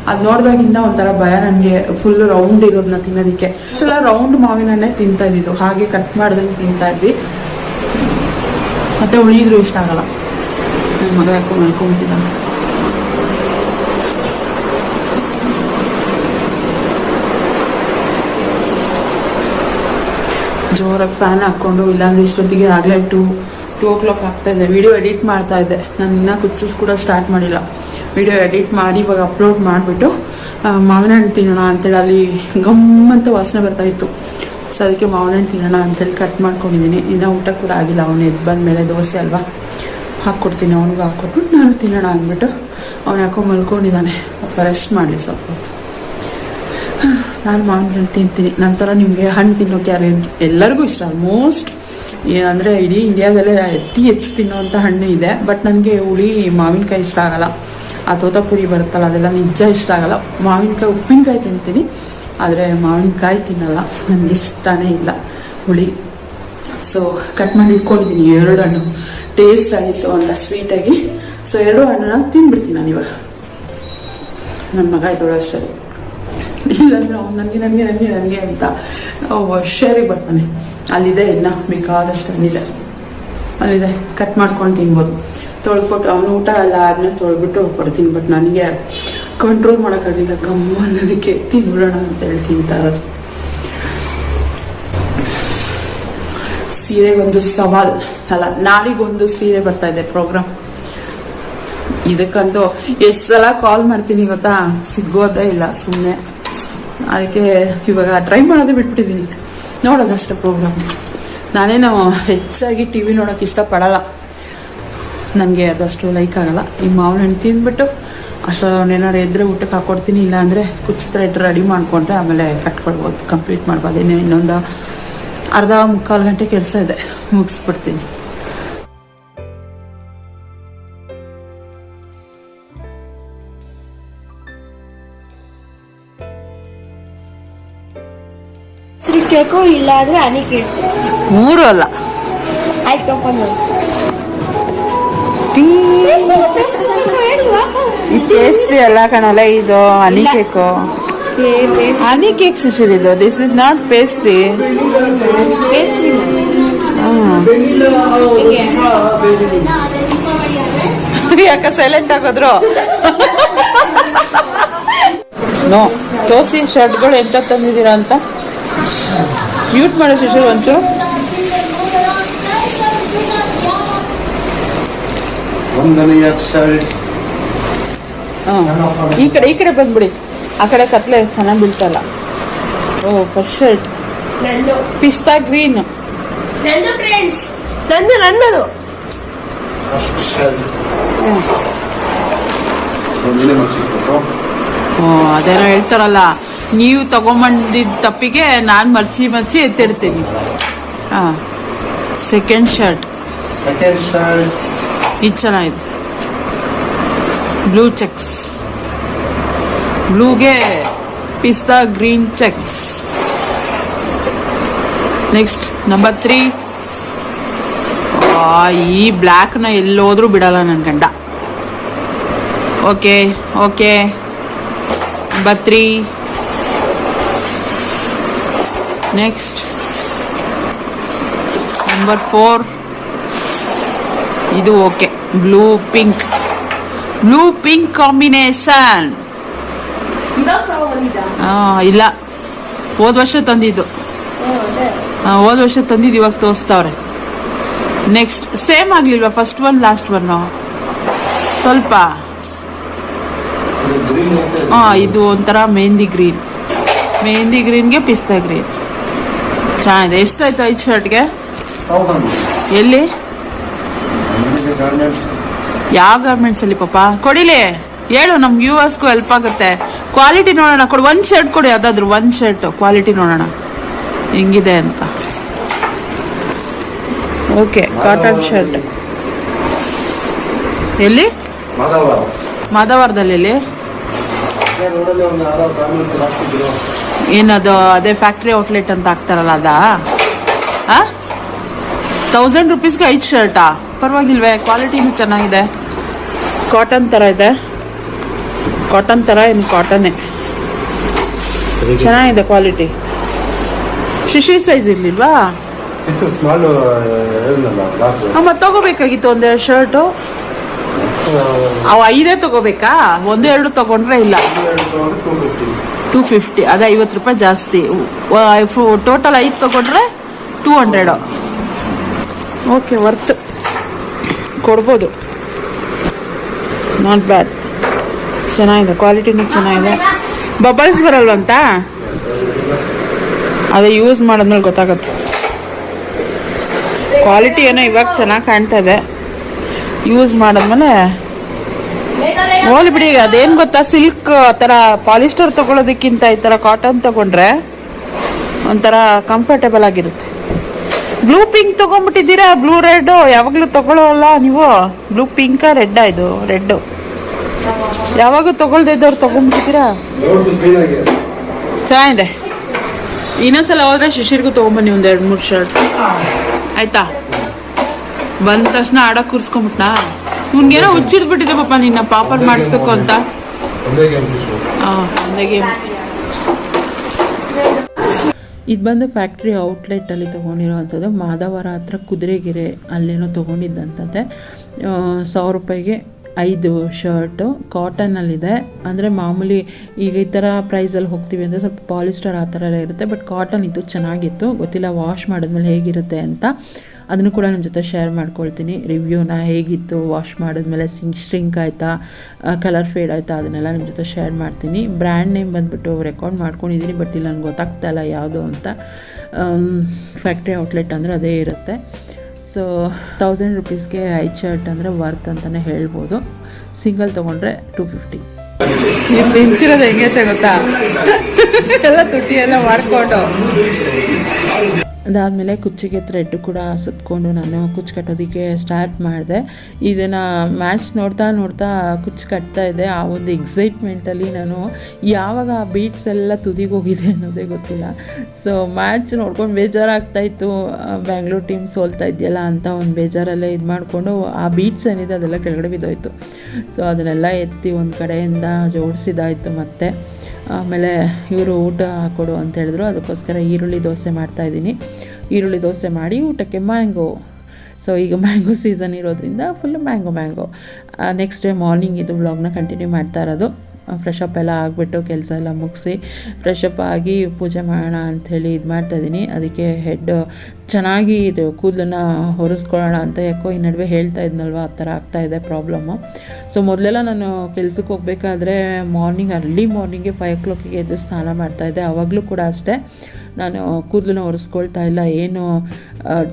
ಅದು ನೋಡಿದಾಗಿಂದ ಒಂಥರ ಭಯ ನನಗೆ. ಫುಲ್ ರೌಂಡ್ ಇರೋದನ್ನ ತಿನ್ನೋದಕ್ಕೆ. ಸಲ ರೌಂಡ್ ಮಾವಿನ ಹಣ್ಣೆ ತಿಂತಾ ಇದ್ದಿದ್ದು. ಹಾಗೆ ಕಟ್ ಮಾಡ್ದಂಗೆ ತಿಂತಾ ಇದ್ವಿ. ಮತ್ತೆ ಉಳಿದ್ರು ಇಷ್ಟ ಆಗಲ್ಲ. ನನ್ನ ಮಗ ಯಾಕೋ ಮಲ್ಕೊಂಡ್ಬಿಟ್ಟಿದ್ದ ಜೋರಾಗಿ ಫ್ಯಾನ್ ಹಾಕ್ಕೊಂಡು, ಇಲ್ಲಾಂದ್ರೆ ಇಷ್ಟೊತ್ತಿಗೆ ಆಗಲೇ ಟೂ ಟೂ ಓ ಕ್ಲಾಕ್ ಆಗ್ತಾ ಇದೆ. ವಿಡಿಯೋ ಎಡಿಟ್ ಮಾಡ್ತಾ ಇದ್ದೆ ನಾನು ಇನ್ನೂ ಕುಚ್ಚಸ್ ಕೂಡ ಸ್ಟಾರ್ಟ್ ಮಾಡಿಲ್ಲ. ವಿಡಿಯೋ ಎಡಿಟ್ ಮಾಡಿ ಇವಾಗ ಅಪ್ಲೋಡ್ ಮಾಡಿಬಿಟ್ಟು ಮಾವಿನ ಹಣ್ಣು ತಿನ್ನೋಣ ಅಂತೇಳಿ ಅಲ್ಲಿ ಗಮ್ಮಂತ ವಾಸನೆ ಬರ್ತಾ ಇತ್ತು. ಸೊ ಅದಕ್ಕೆ ಮಾವಿನ ತಿನ್ನೋಣ ಅಂತೇಳಿ ಕಟ್ ಮಾಡ್ಕೊಂಡಿದ್ದೀನಿ. ಇನ್ನೂ ಊಟ ಕೂಡ ಆಗಿಲ್ಲ. ಅವನು ಎದ್ದು ಬಂದಮೇಲೆ ದೋಸೆ ಅಲ್ವಾ? ಹಾಕ್ಕೊಡ್ತೀನಿ. ಅವನಿಗೂ ಹಾಕ್ಕೊಟ್ಬಿಟ್ಟು ನಾನು ತಿನ್ನೋಣ ಅಂದ್ಬಿಟ್ಟು ಅವ್ನು ಯಾಕೋ ಮಲ್ಕೊಂಡಿದ್ದಾನೆ. ರೆಸ್ಟ್ ಮಾಡಲಿ ಸ್ವಲ್ಪ ನಾನು ಮಾವಿನ ಹಣ್ಣು ತಿಂತೀನಿ. ನಂತರ ನಿಮಗೆ ಹಣ್ಣು ತಿನ್ನೋಕೆ ಯಾರು ಎಲ್ಲರಿಗೂ ಇಷ್ಟ. ಆಲ್ಮೋಸ್ಟ್ ಅಂದರೆ ಇಡೀ ಇಂಡಿಯಾದಲ್ಲೇ ಅತಿ ಹೆಚ್ಚು ತಿನ್ನುವಂಥ ಹಣ್ಣು ಇದೆ. ಬಟ್ ನನಗೆ ಹುಳಿ, ಮಾವಿನಕಾಯಿ ಇಷ್ಟ ಆಗಲ್ಲ. ಆ ತೋತಾಪುರಿ ಬರುತ್ತಲ್ಲ, ಅದೆಲ್ಲ ನಿಜ ಇಷ್ಟ ಆಗಲ್ಲ. ಮಾವಿನಕಾಯಿ, ಉಪ್ಪಿನಕಾಯಿ ತಿಂತೀನಿ. ಆದರೆ ಮಾವಿನಕಾಯಿ ತಿನ್ನಲ್ಲ. ನನಗೆ ಇಷ್ಟನೇ ಇಲ್ಲ ಹುಳಿ. ಸೊ ಕಟ್ ಮಾಡಿ ಇಟ್ಕೊಂಡಿದ್ದೀನಿ ಎರಡು ಹಣ್ಣು. ಟೇಸ್ಟ್ ಆಗಿತ್ತು ಅಂತ ಸ್ವೀಟಾಗಿ ಸೊ ಎರಡು ಹಣ್ಣನ್ನ ತಿನ್ಬಿಡ್ತೀನಿ ನಾನು ಇವಾಗ. ನನ್ನ ಮಗ ಇದ್ದೋಳು ಅಷ್ಟೇ. ಇಲ್ಲಾಂದ್ರೆ ಅವ್ನು ನನಗೆ ನನಗೆ ನನಗೆ ನನಗೆ ಅಂತ. ವರ್ಷರಿಗೆ ಬರ್ತಾನೆ. ಅಲ್ಲಿದೆ ಇನ್ನ, ಬೇಕಾದಷ್ಟು ಅಲ್ಲಿದೆ. ಅಲ್ಲಿದೆ ಕಟ್ ಮಾಡ್ಕೊಂಡು ತಿನ್ಬೋದು. ತೊಳ್ಕೊಟ್ಟು, ಅವನು ಊಟ ಎಲ್ಲ ಆದ್ಮೇಲೆ ತೊಳ್ಬಿಟ್ಟು ಕೊಡ್ತೀನಿ ಬಟ್ ನನಗೆ ಕಂಟ್ರೋಲ್ ಮಾಡೋಕ್ಕಾಗಿಲ್ಲ ಗಮ್ಮ ಅನ್ನೋದಕ್ಕೆ ತಿನ್ನೋಣ ಅಂತ ಹೇಳಿ ತಿಂತಾ ಇರೋದು ಸೀರೆಗೊಂದು ಸವಾಲ್. ಅಲ್ಲ, ನಾಳಿಗೊಂದು ಸೀರೆ ಬರ್ತಾ ಇದೆ ಪ್ರೋಗ್ರಾಮ್ ಇದಕ್ಕಂತೂ ಎಷ್ಟು ಸಲ ಕಾಲ್ ಮಾಡ್ತೀನಿ ಗೊತ್ತಾ? ಸಿಗೋದೇ ಇಲ್ಲ ಸುಮ್ಮನೆ ಅದಕ್ಕೆ ಇವಾಗ ಟ್ರೈ ಮಾಡೋದೇ ಬಿಟ್ಬಿಟ್ಟಿದ್ದೀನಿ ನೋಡೋದಷ್ಟೇ ಪ್ರೋಗ್ರಾಮ್ ನಾನೇನು ಹೆಚ್ಚಾಗಿ ಟಿ ವಿ ನೋಡೋಕೆ ಇಷ್ಟಪಡಲ್ಲ. ನನಗೆ ಅದಷ್ಟು ಲೈಕ್ ಆಗಲ್ಲ. ಈ ಮಾವಿನ ಹಣ್ಣು ತಿಂದ್ಬಿಟ್ಟು ಅಷ್ಟರಲ್ಲಿ ಅವನೇನಾರು ಎದ್ರೆ ಊಟಕ್ಕೆ ಹಾಕೊಡ್ತೀನಿ ಇಲ್ಲಾಂದರೆ ಕುಚ್ಚಿತ್ರ ಇಟ್ಟು ರೆಡಿ ಮಾಡಿಕೊಂಡ್ರೆ ಆಮೇಲೆ ಕಟ್ಕೊಳ್ಬೋದು ಕಂಪ್ಲೀಟ್ ಮಾಡ್ಬೋದು. ಇನ್ನು ಇನ್ನೊಂದು ಅರ್ಧ ಮುಕ್ಕಾಲು ಗಂಟೆ ಕೆಲಸ ಇದೆ ಮುಗಿಸ್ಬಿಡ್ತೀನಿ. ಕೇಕು ಇಲ್ಲ ಅಂದ್ರೆ ಅನಿಕೆ ಕೇಕು? ಮೂರು ಅಲ್ಲ ಆಯ್ತು ತಗೊಂಡು ಇದು ಪೇಸ್ಟ್ರಿ ಅಲ್ಲ ಕಣಲ್ಲ ಇದು honey cake honey cake Sushil ಇದು ದಿಸ್ ಇಸ್ ನಾಟ್ ಪೇಸ್ಟ್ರಿ ಯಾಕ ಸೈಲೆಂಟ್ ಆಗೋದ್ರು? ನೋ ತೋಸಿ ಶರ್ಟ್ಗಳು ಎಂತ ತಂದಿದ್ದೀರಾ ಅಂತ? ಮ್ಯೂಟ್ ಮಾಡೋ ಸುಶೀಲ್ ಒಂಚೂರು. ಒಂದನೆಯ ಈ ಕಡೆ ಈ ಕಡೆ ಬಂದ್ಬಿಡಿ. ಆ ಕಡೆ ಕತ್ಲೆ ಚೆನ್ನಾಗಿ ಬೀಳ್ತಲ್ಲ. ಓ ಫಸ್ಟ್ ಶರ್ಟ್ ಪಿಸ್ತಾ ಗ್ರೀನ್. ನಂದು ಫ್ರೆಂಡ್ಸ್ ನಂದು ನಂದದು. ಶರ್ಟ್ ಒಂದಿನ ಮರ್ಚಿರ್ಬೇಕು ಓ ಅದೇನೋ ಹೇಳ್ತಾರಲ್ಲ ನೀವು ತಗೊಂಬಂದಿದ್ದ ತಪ್ಪಿಗೆ ನಾನು ಮರ್ಚಿ ಮರ್ಚಿ ಎತ್ತಿಡ್ತೀನಿ. ಹಾಂ. ಸೆಕೆಂಡ್ ಶರ್ಟ್ ಸೆಕೆಂಡ್ ಶರ್ಟ್ ಇದು ಚೆನ್ನಾಗಿದೆ. Blue checks ಬ್ಲೂಗೆ pista green checks next number three ಈ ಬ್ಲ್ಯಾಕ್ನ ಎಲ್ಲೋದ್ರೂ ಬಿಡಲ್ಲ ನನ್ನ ಗಂಡ. Okay okay number three next number four ಇದು okay blue pink blue pink combination ಇಲ್ಲ. ಹೋದ ವರ್ಷ ತಂದಿದ್ದು. ಆ, ಹೋದ ವರ್ಷ ತಂದಿದ್ದು ಇವಾಗ ತೋರಿಸ್ತವ್ರೆ. ನೆಕ್ಸ್ಟ್ ಸೇಮ್ ಆಗ್ಲಿಲ್ವಾ ಫಸ್ಟ್ ಒನ್ ಲಾಸ್ಟ್ ಒನ್ ಸ್ವಲ್ಪ. ಹಾಂ ಇದು ಒಂಥರ ಮೆಹಂದಿ ಗ್ರೀನ್ ಮೆಹಂದಿ ಗ್ರೀನ್ಗೆ ಪಿಸ್ತಾ ಗ್ರೀನ್ ಚೆನ್ನಾಗಿದೆ. ಎಷ್ಟಾಯ್ತು ಐದು ಶರ್ಟ್ಗೆ ಎಲ್ಲಿ? ಯಾವ ಗಾರ್ಮೆಂಟ್ಸ್ ಅಲ್ಲಿ ಪಾಪ? ಕೊಡಿಲಿ. ಹೇಳು ನಮ್ ವ್ಯೂವರ್ಸ್ಗೂ ಹೆಲ್ಪ್ ಆಗುತ್ತೆ. ಕ್ವಾಲಿಟಿ ನೋಡೋಣ ಕೊಡು. ಒಂದು ಶರ್ಟ್ ಕೊಡಿ ಯಾವ್ದಾದ್ರು ಒಂದು ಶರ್ಟ್ ಕ್ವಾಲಿಟಿ ನೋಡೋಣ. ಹೆಂಗಿದೆ ಅಂತ. ಓಕೆ ಕಾಟನ್ ಶರ್ಟ್ ಎಲ್ಲಿ? ಮಾದವಾರದಲ್ಲಿ ಮಾಧವಾರದಲ್ಲಿ ಏನದು ಅದೇ ಫ್ಯಾಕ್ಟ್ರಿ ಔಟ್ಲೆಟ್ ಅಂತ ಹಾಕ್ತಾರಲ್ಲ ಅದಾ? ತೌಸಂಡ್ ರುಪೀಸ್ಗೆ ಐದು ಶರ್ಟಾ ಪರವಾಗಿಲ್ವೇ ಕ್ವಾಲಿಟಿನೂ ಚೆನ್ನಾಗಿದೆ. ಕಾಟನ್ ಥರ ಇದೆ. ಕಾಟನ್ ಥರ ಏನು ಕಾಟನ್ನೇ ಚೆನ್ನಾಗಿದೆ ಕ್ವಾಲಿಟಿ ಶಿಶಿ ಸೈಜ್ ಇರ್ಲಿಲ್ವಾ? ಮತ್ತೆ ತಗೋಬೇಕಾಗಿತ್ತು ಒಂದೆರಡು ಶರ್ಟು ಅವು ಐದೇ ತಗೋಬೇಕಾ? ಒಂದು ಎರಡು ತಗೊಂಡ್ರೆ ಇಲ್ಲ. ಟೂ ಫಿಫ್ಟಿ ಅದೇ ಐವತ್ತು ರೂಪಾಯಿ ಜಾಸ್ತಿ. ಟೋಟಲ್ ಐದು ತಗೊಂಡ್ರೆ ಟೂ ಹಂಡ್ರೆಡು ಓಕೆ ವರ್ತ್ ಕೊಡ್ಬೋದು. ನಾಟ್ ಬ್ಯಾಡ್ ಚೆನ್ನಾಗಿದೆ. ಕ್ವಾಲಿಟಿನೂ ಚೆನ್ನಾಗಿದೆ. ಬಬಲ್ಸ್ ಬರಲ್ವಂತ? ಅದೇ ಯೂಸ್ ಮಾಡಿದ್ಮೇಲೆ ಗೊತ್ತಾಗುತ್ತೆ. ಕ್ವಾಲಿಟಿ ಏನೋ ಇವಾಗ ಚೆನ್ನಾಗಿ ಕಾಣ್ತಾ ಇದೆ. ಯೂಸ್ ಮಾಡಿದ್ಮೇಲೆ ಹೋಲಿ ಬಿಡಿ ಅದೇನು ಗೊತ್ತಾ? ಸಿಲ್ಕ್ ಆ ಥರ ಪಾಲಿಸ್ಟರ್ ತೊಗೊಳೋದಕ್ಕಿಂತ ಈ ಥರ ಕಾಟನ್ ತೊಗೊಂಡ್ರೆ ಒಂಥರ ಕಂಫರ್ಟೇಬಲ್ ಆಗಿರುತ್ತೆ. ಪಿಂಕ್ ತಗೊಂಡ್ಬಿಟ್ಟಿದ್ದೀರಾ? ಬ್ಲೂ ರೆಡ್ ಯಾವಾಗಲೂ ತಗೊಳ್ಳೋಲ್ಲ ನೀವು? ಬ್ಲೂ ಪಿಂಕ ರೆಡ್ ಇದು? ರೆಡ್ ಯಾವಾಗ ತಗೊಳ್ದಿದ್ದವ್ರು ತಗೊಂಡ್ಬಿಟ್ಟಿದ್ದೀರಾ? ಆಗಿ ಚೆನ್ನಾಗಿದೆ. ಇನ್ನೊಂದ್ಸಲ ಹೋದ್ರೆ ಶಿಶಿರ್ಗೂ ತೊಗೊಂಬನ್ನಿ ಒಂದು ಎರಡು ಮೂರು ಶರ್ಟ್. ಆಯ್ತಾ? ಬಂದ ತಕ್ಷಣ ಆಡೋಕೆ ಕೂರಿಸ್ಕೊಂಬಿಟ್ನಾ ನಿನ್ಗೇನೋ ಹುಚ್ಚಿಡ್ಬಿಟ್ಟಿದೆ ಪಾಪ ನಿನ್ನ ಪಾಪರ್ ಮಾಡಿಸ್ಬೇಕು ಅಂತ. ಹಾ ಒಂದೇ ಗೇಮ್. ಇದು ಬಂದು ಫ್ಯಾಕ್ಟ್ರಿ ಔಟ್ಲೆಟಲ್ಲಿ ತೊಗೊಂಡಿರೋವಂಥದ್ದು. ಮಾದವರ ಹತ್ರ ಕುದುರೆಗೆರೆ ಅಲ್ಲೇನೋ ತೊಗೊಂಡಿದ್ದಂಥದ್ದೆ ಸಾವಿರ ರೂಪಾಯಿಗೆ ಐದು ಶರ್ಟು ಕಾಟನಲ್ಲಿದೆ ಅಂದರೆ ಮಾಮೂಲಿ ಈಗ ಈ ಥರ ಪ್ರೈಸಲ್ಲಿ ಹೋಗ್ತೀವಿ ಅಂದರೆ ಸ್ವಲ್ಪ ಪಾಲಿಸ್ಟರ್ ಆ ಥರ ಇರುತ್ತೆ ಬಟ್ ಕಾಟನ್ ಇದು ಚೆನ್ನಾಗಿತ್ತು. ಗೊತ್ತಿಲ್ಲ ವಾಶ್ ಮಾಡಿದ್ಮೇಲೆ ಹೇಗಿರುತ್ತೆ ಅಂತ. ಅದನ್ನು ಕೂಡ ನಿಮ್ಮ ಜೊತೆ ಶೇರ್ ಮಾಡ್ಕೊಳ್ತೀನಿ. ರಿವ್ಯೂನ ಹೇಗಿತ್ತು ವಾಶ್ ಮಾಡಿದ್ಮೇಲೆ ಸಿಂಕ್ ಸ್ಟ್ರಿಂಕ್ ಆಯಿತಾ ಕಲರ್ ಫೇಡ್ ಆಯಿತಾ, ಅದನ್ನೆಲ್ಲ ನಿಮ್ಮ ಜೊತೆ ಶೇರ್ ಮಾಡ್ತೀನಿ. ಬ್ರ್ಯಾಂಡ್ ನೇಮ್ ಬಂದುಬಿಟ್ಟು ರೆಕಾರ್ಡ್ ಮಾಡ್ಕೊಂಡಿದ್ದೀನಿ ಬಟ್ ಇಲ್ಲಿ ನನಗೆ ಗೊತ್ತಾಗ್ತಾ ಇಲ್ಲ ಯಾವುದು ಅಂತ. ಫ್ಯಾಕ್ಟ್ರಿ ಔಟ್ಲೆಟ್ ಅಂದರೆ ಅದೇ ಇರುತ್ತೆ. ಸೊ ತೌಸಂಡ್ ರುಪೀಸ್ಗೆ ಐ ಶರ್ಟ್ ಅಂದರೆ ವರ್ತ್ ಅಂತಲೇ ಹೇಳ್ಬೋದು. ಸಿಂಗಲ್ ತೊಗೊಂಡ್ರೆ ಟೂ ಫಿಫ್ಟಿ ನೀವು ತಿಂತಿರೋದು ಹೆಂಗೈತೆ ಗೊತ್ತಾ? ಎಲ್ಲ ತುಟಿ ಎಲ್ಲ ಮಾಡ್ಕೊಂಡು. ಅದಾದಮೇಲೆ ಕುಚ್ಚಿಗೆ ಥ್ರೆಡ್ ಕೂಡ ಸುತ್ತಕೊಂಡು ನಾನು ಕುಚ್ಚು ಕಟ್ಟೋದಕ್ಕೆ ಸ್ಟಾರ್ಟ್ ಮಾಡಿದೆ. ಇದನ್ನು ಮ್ಯಾಚ್ ನೋಡ್ತಾ ನೋಡ್ತಾ ಕುಚ್ಚು ಕಟ್ತಾ ಇದ್ದೆ. ಆ ಒಂದು ಎಕ್ಸೈಟ್ಮೆಂಟಲ್ಲಿ ನಾನು ಯಾವಾಗ ಆ ಬೀಟ್ಸ್ ಎಲ್ಲ ತುದಿಗೆ ಹೋಗಿದೆ ಅನ್ನೋದೇ ಗೊತ್ತಿಲ್ಲ. ಸೊ ಮ್ಯಾಚ್ ನೋಡ್ಕೊಂಡು ಬೇಜಾರಾಗ್ತಾಯಿತ್ತು ಬ್ಯಾಂಗ್ಳೂರ್ ಟೀಮ್ ಸೋಲ್ತಾ ಇದೆಯಲ್ಲ ಅಂತ ಒಂದು ಬೇಜಾರಲ್ಲೇ ಇದು ಮಾಡಿಕೊಂಡು ಆ ಬೀಟ್ಸ್ ಏನಿದೆ ಅದೆಲ್ಲ ಕೆಳಗಡೆ ಬಿದ್ದೋಯ್ತು. ಸೊ ಅದನ್ನೆಲ್ಲ ಎತ್ತಿ ಒಂದು ಕಡೆಯಿಂದ ಜೋಡಿಸಿದಾಯಿತು ಮತ್ತೆ. ಆಮೇಲೆ ಇವರು ಊಟ ಕೊಡು ಅಂತ ಹೇಳಿದ್ರು. ಅದಕ್ಕೋಸ್ಕರ ಈರುಳ್ಳಿ ದೋಸೆ ಮಾಡ್ತಾಯಿದ್ದೀನಿ ಈರುಳ್ಳಿ ದೋಸೆ ಮಾಡಿ ಊಟಕ್ಕೆ ಮ್ಯಾಂಗೋ. ಸೊ ಈಗ ಮ್ಯಾಂಗೋ ಸೀಸನ್ ಇರೋದ್ರಿಂದ full mango mango. Next day morning ಇದು ವ್ಲಾಗ್ನ ಕಂಟಿನ್ಯೂ ಮಾಡ್ತಾ ಇರೋದು. ಫ್ರೆಶ್ ಅಪ್ ಎಲ್ಲ ಆಗಿಬಿಟ್ಟು ಕೆಲಸ ಎಲ್ಲ ಮುಗಿಸಿ ಫ್ರೆಶ್ ಅಪ್ ಆಗಿ ಪೂಜೆ ಮಾಡೋಣ ಅಂಥೇಳಿ ಇದು ಮಾಡ್ತಾಯಿದ್ದೀನಿ ಅದಕ್ಕೆ ಹೆಡ್ ಚೆನ್ನಾಗಿ ಇದು ಕೂದಲನ್ನ ಹೊರಿಸ್ಕೊಳ್ಳೋಣ ಅಂತ ಯಾಕೋ ಈ ನಡುವೆ ಹೇಳ್ತಾ ಇದ್ನಲ್ವ, ಆ ಥರ ಆಗ್ತಾಯಿದೆ ಪ್ರಾಬ್ಲಮ್ಮು ಸೊ ಮೊದಲೆಲ್ಲ ನಾನು ಕೆಲಸಕ್ಕೆ ಹೋಗಬೇಕಾದ್ರೆ ಮಾರ್ನಿಂಗ್ ಅರ್ಲಿ ಮಾರ್ನಿಂಗೆ ಫೈವ್ ಓ ಕ್ಲಾಕಿಗೆ ಎದ್ದು ಸ್ನಾನ ಮಾಡ್ತಾಯಿದ್ದೆ ಆವಾಗಲೂ ಕೂಡ ಅಷ್ಟೇ. ನಾನು ಕೂದಲನ್ನ ಒರೆಸ್ಕೊಳ್ತಾ ಇಲ್ಲ. ಏನು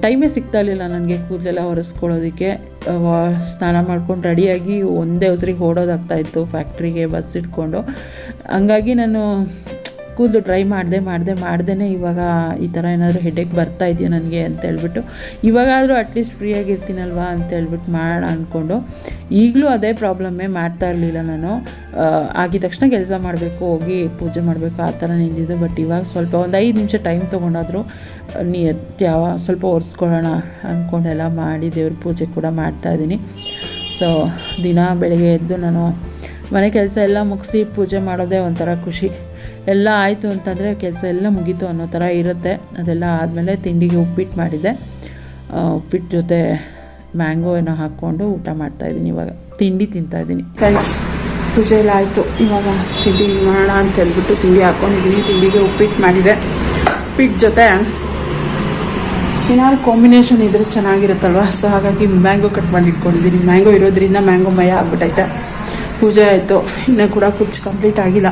ಟೈಮೇ ಸಿಗ್ತಾ ಇರಲಿಲ್ಲ ನನಗೆ ಕೂದಲೆಲ್ಲ ಒರೆಸ್ಕೊಳ್ಳೋದಕ್ಕೆ. ಸ್ನಾನ ಮಾಡ್ಕೊಂಡು ರೆಡಿಯಾಗಿ ಒಂದೇ ಹೊಸರಿಗೆ ಓಡೋದಾಗ್ತಾಯಿತ್ತು ಫ್ಯಾಕ್ಟ್ರಿಗೆ ಬಸ್ ಇಟ್ಕೊಂಡು. ಹಂಗಾಗಿ ನಾನು ಕೂದಲು ಟ್ರೈ ಮಾಡಿದೆ ಮಾಡಿದೆ ಮಾಡ್ದೇ ಇವಾಗ ಈ ಥರ ಏನಾದರೂ ಹೆಡೇಕ್ ಬರ್ತಾ ಇದೆಯಾ ನನಗೆ ಅಂತ ಹೇಳ್ಬಿಟ್ಟು, ಇವಾಗಾದರೂ ಅಟ್ಲೀಸ್ಟ್ ಫ್ರೀಯಾಗಿರ್ತೀನಲ್ವಾ ಅಂತ ಹೇಳ್ಬಿಟ್ಟು ಮಾಡೋಣ ಅಂದ್ಕೊಂಡು ಈಗಲೂ ಅದೇ ಪ್ರಾಬ್ಲಮ್ಮೇ ಮಾಡ್ತಾ ಇರಲಿಲ್ಲ ನಾನು. ಆಗಿದ ತಕ್ಷಣ ಕೆಲಸ ಮಾಡಬೇಕು, ಹೋಗಿ ಪೂಜೆ ಮಾಡಬೇಕು, ಆ ಥರ ನಿಂತಿದ್ದು ಬಟ್ ಇವಾಗ ಸ್ವಲ್ಪ ಒಂದು ಐದು ನಿಮಿಷ ಟೈಮ್ ತೊಗೊಂಡಾದರೂ, ನೀ ಯಾವ ಸ್ವಲ್ಪ ಒರೆಸ್ಕೊಳ್ಳೋಣ ಅಂದ್ಕೊಂಡೆಲ್ಲ ಮಾಡಿ ದೇವ್ರ ಪೂಜೆ ಕೂಡ ಮಾಡ್ತಾಯಿದ್ದೀನಿ ಸೊ ದಿನ ಬೆಳಗ್ಗೆ ಎದ್ದು ನಾನು ಮನೆ ಕೆಲಸ ಎಲ್ಲ ಮುಗಿಸಿ ಪೂಜೆ ಮಾಡೋದೇ ಒಂಥರ ಖುಷಿ. ಎಲ್ಲ ಆಯಿತು ಅಂತಂದರೆ ಕೆಲಸ ಎಲ್ಲ ಮುಗೀತು ಅನ್ನೋ ಥರ ಇರುತ್ತೆ. ಅದೆಲ್ಲ ಆದಮೇಲೆ ತಿಂಡಿಗೆ ಉಪ್ಪಿಟ್ಟು ಮಾಡಿದೆ. ಉಪ್ಪಿಟ್ಟು ಜೊತೆ ಮ್ಯಾಂಗೋ ಏನೋ ಹಾಕ್ಕೊಂಡು ಊಟ ಮಾಡ್ತಾಯಿದ್ದೀನಿ ಇವಾಗ. ತಿಂಡಿ ತಿಂತಾಯಿದ್ದೀನಿ ಫ್ರೆಂಡ್ಸ್ ಪೂಜೆ ಎಲ್ಲ ಆಯಿತು. ಇವಾಗ ತಿಂಡಿ ಮಾಡೋಣ ಅಂತ ಹೇಳ್ಬಿಟ್ಟು ತಿಂಡಿ ಹಾಕ್ಕೊಂಡಿದ್ದೀನಿ ತಿಂಡಿಗೆ ಉಪ್ಪಿಟ್ಟು ಮಾಡಿದೆ. ಉಪ್ಪಿಟ್ಟು ಜೊತೆ ಏನಾದ್ರು ಕಾಂಬಿನೇಷನ್ ಇದ್ರೆ ಚೆನ್ನಾಗಿರುತ್ತಲ್ವ? ಸೊ ಹಾಗಾಗಿ ಮ್ಯಾಂಗೋ ಕಟ್ ಮಾಡಿ ಇಟ್ಕೊಂಡಿದ್ದೀನಿ ಮ್ಯಾಂಗೋ ಇರೋದ್ರಿಂದ ಮ್ಯಾಂಗೋ ಮಯ ಆಗ್ಬಿಟ್ಟೈತೆ ಪೂಜೆ ಆಯಿತು. ಇನ್ನೂ ಕೂಡ ಕುಚ್ಚು ಕಂಪ್ಲೀಟ್ ಆಗಿಲ್ಲ.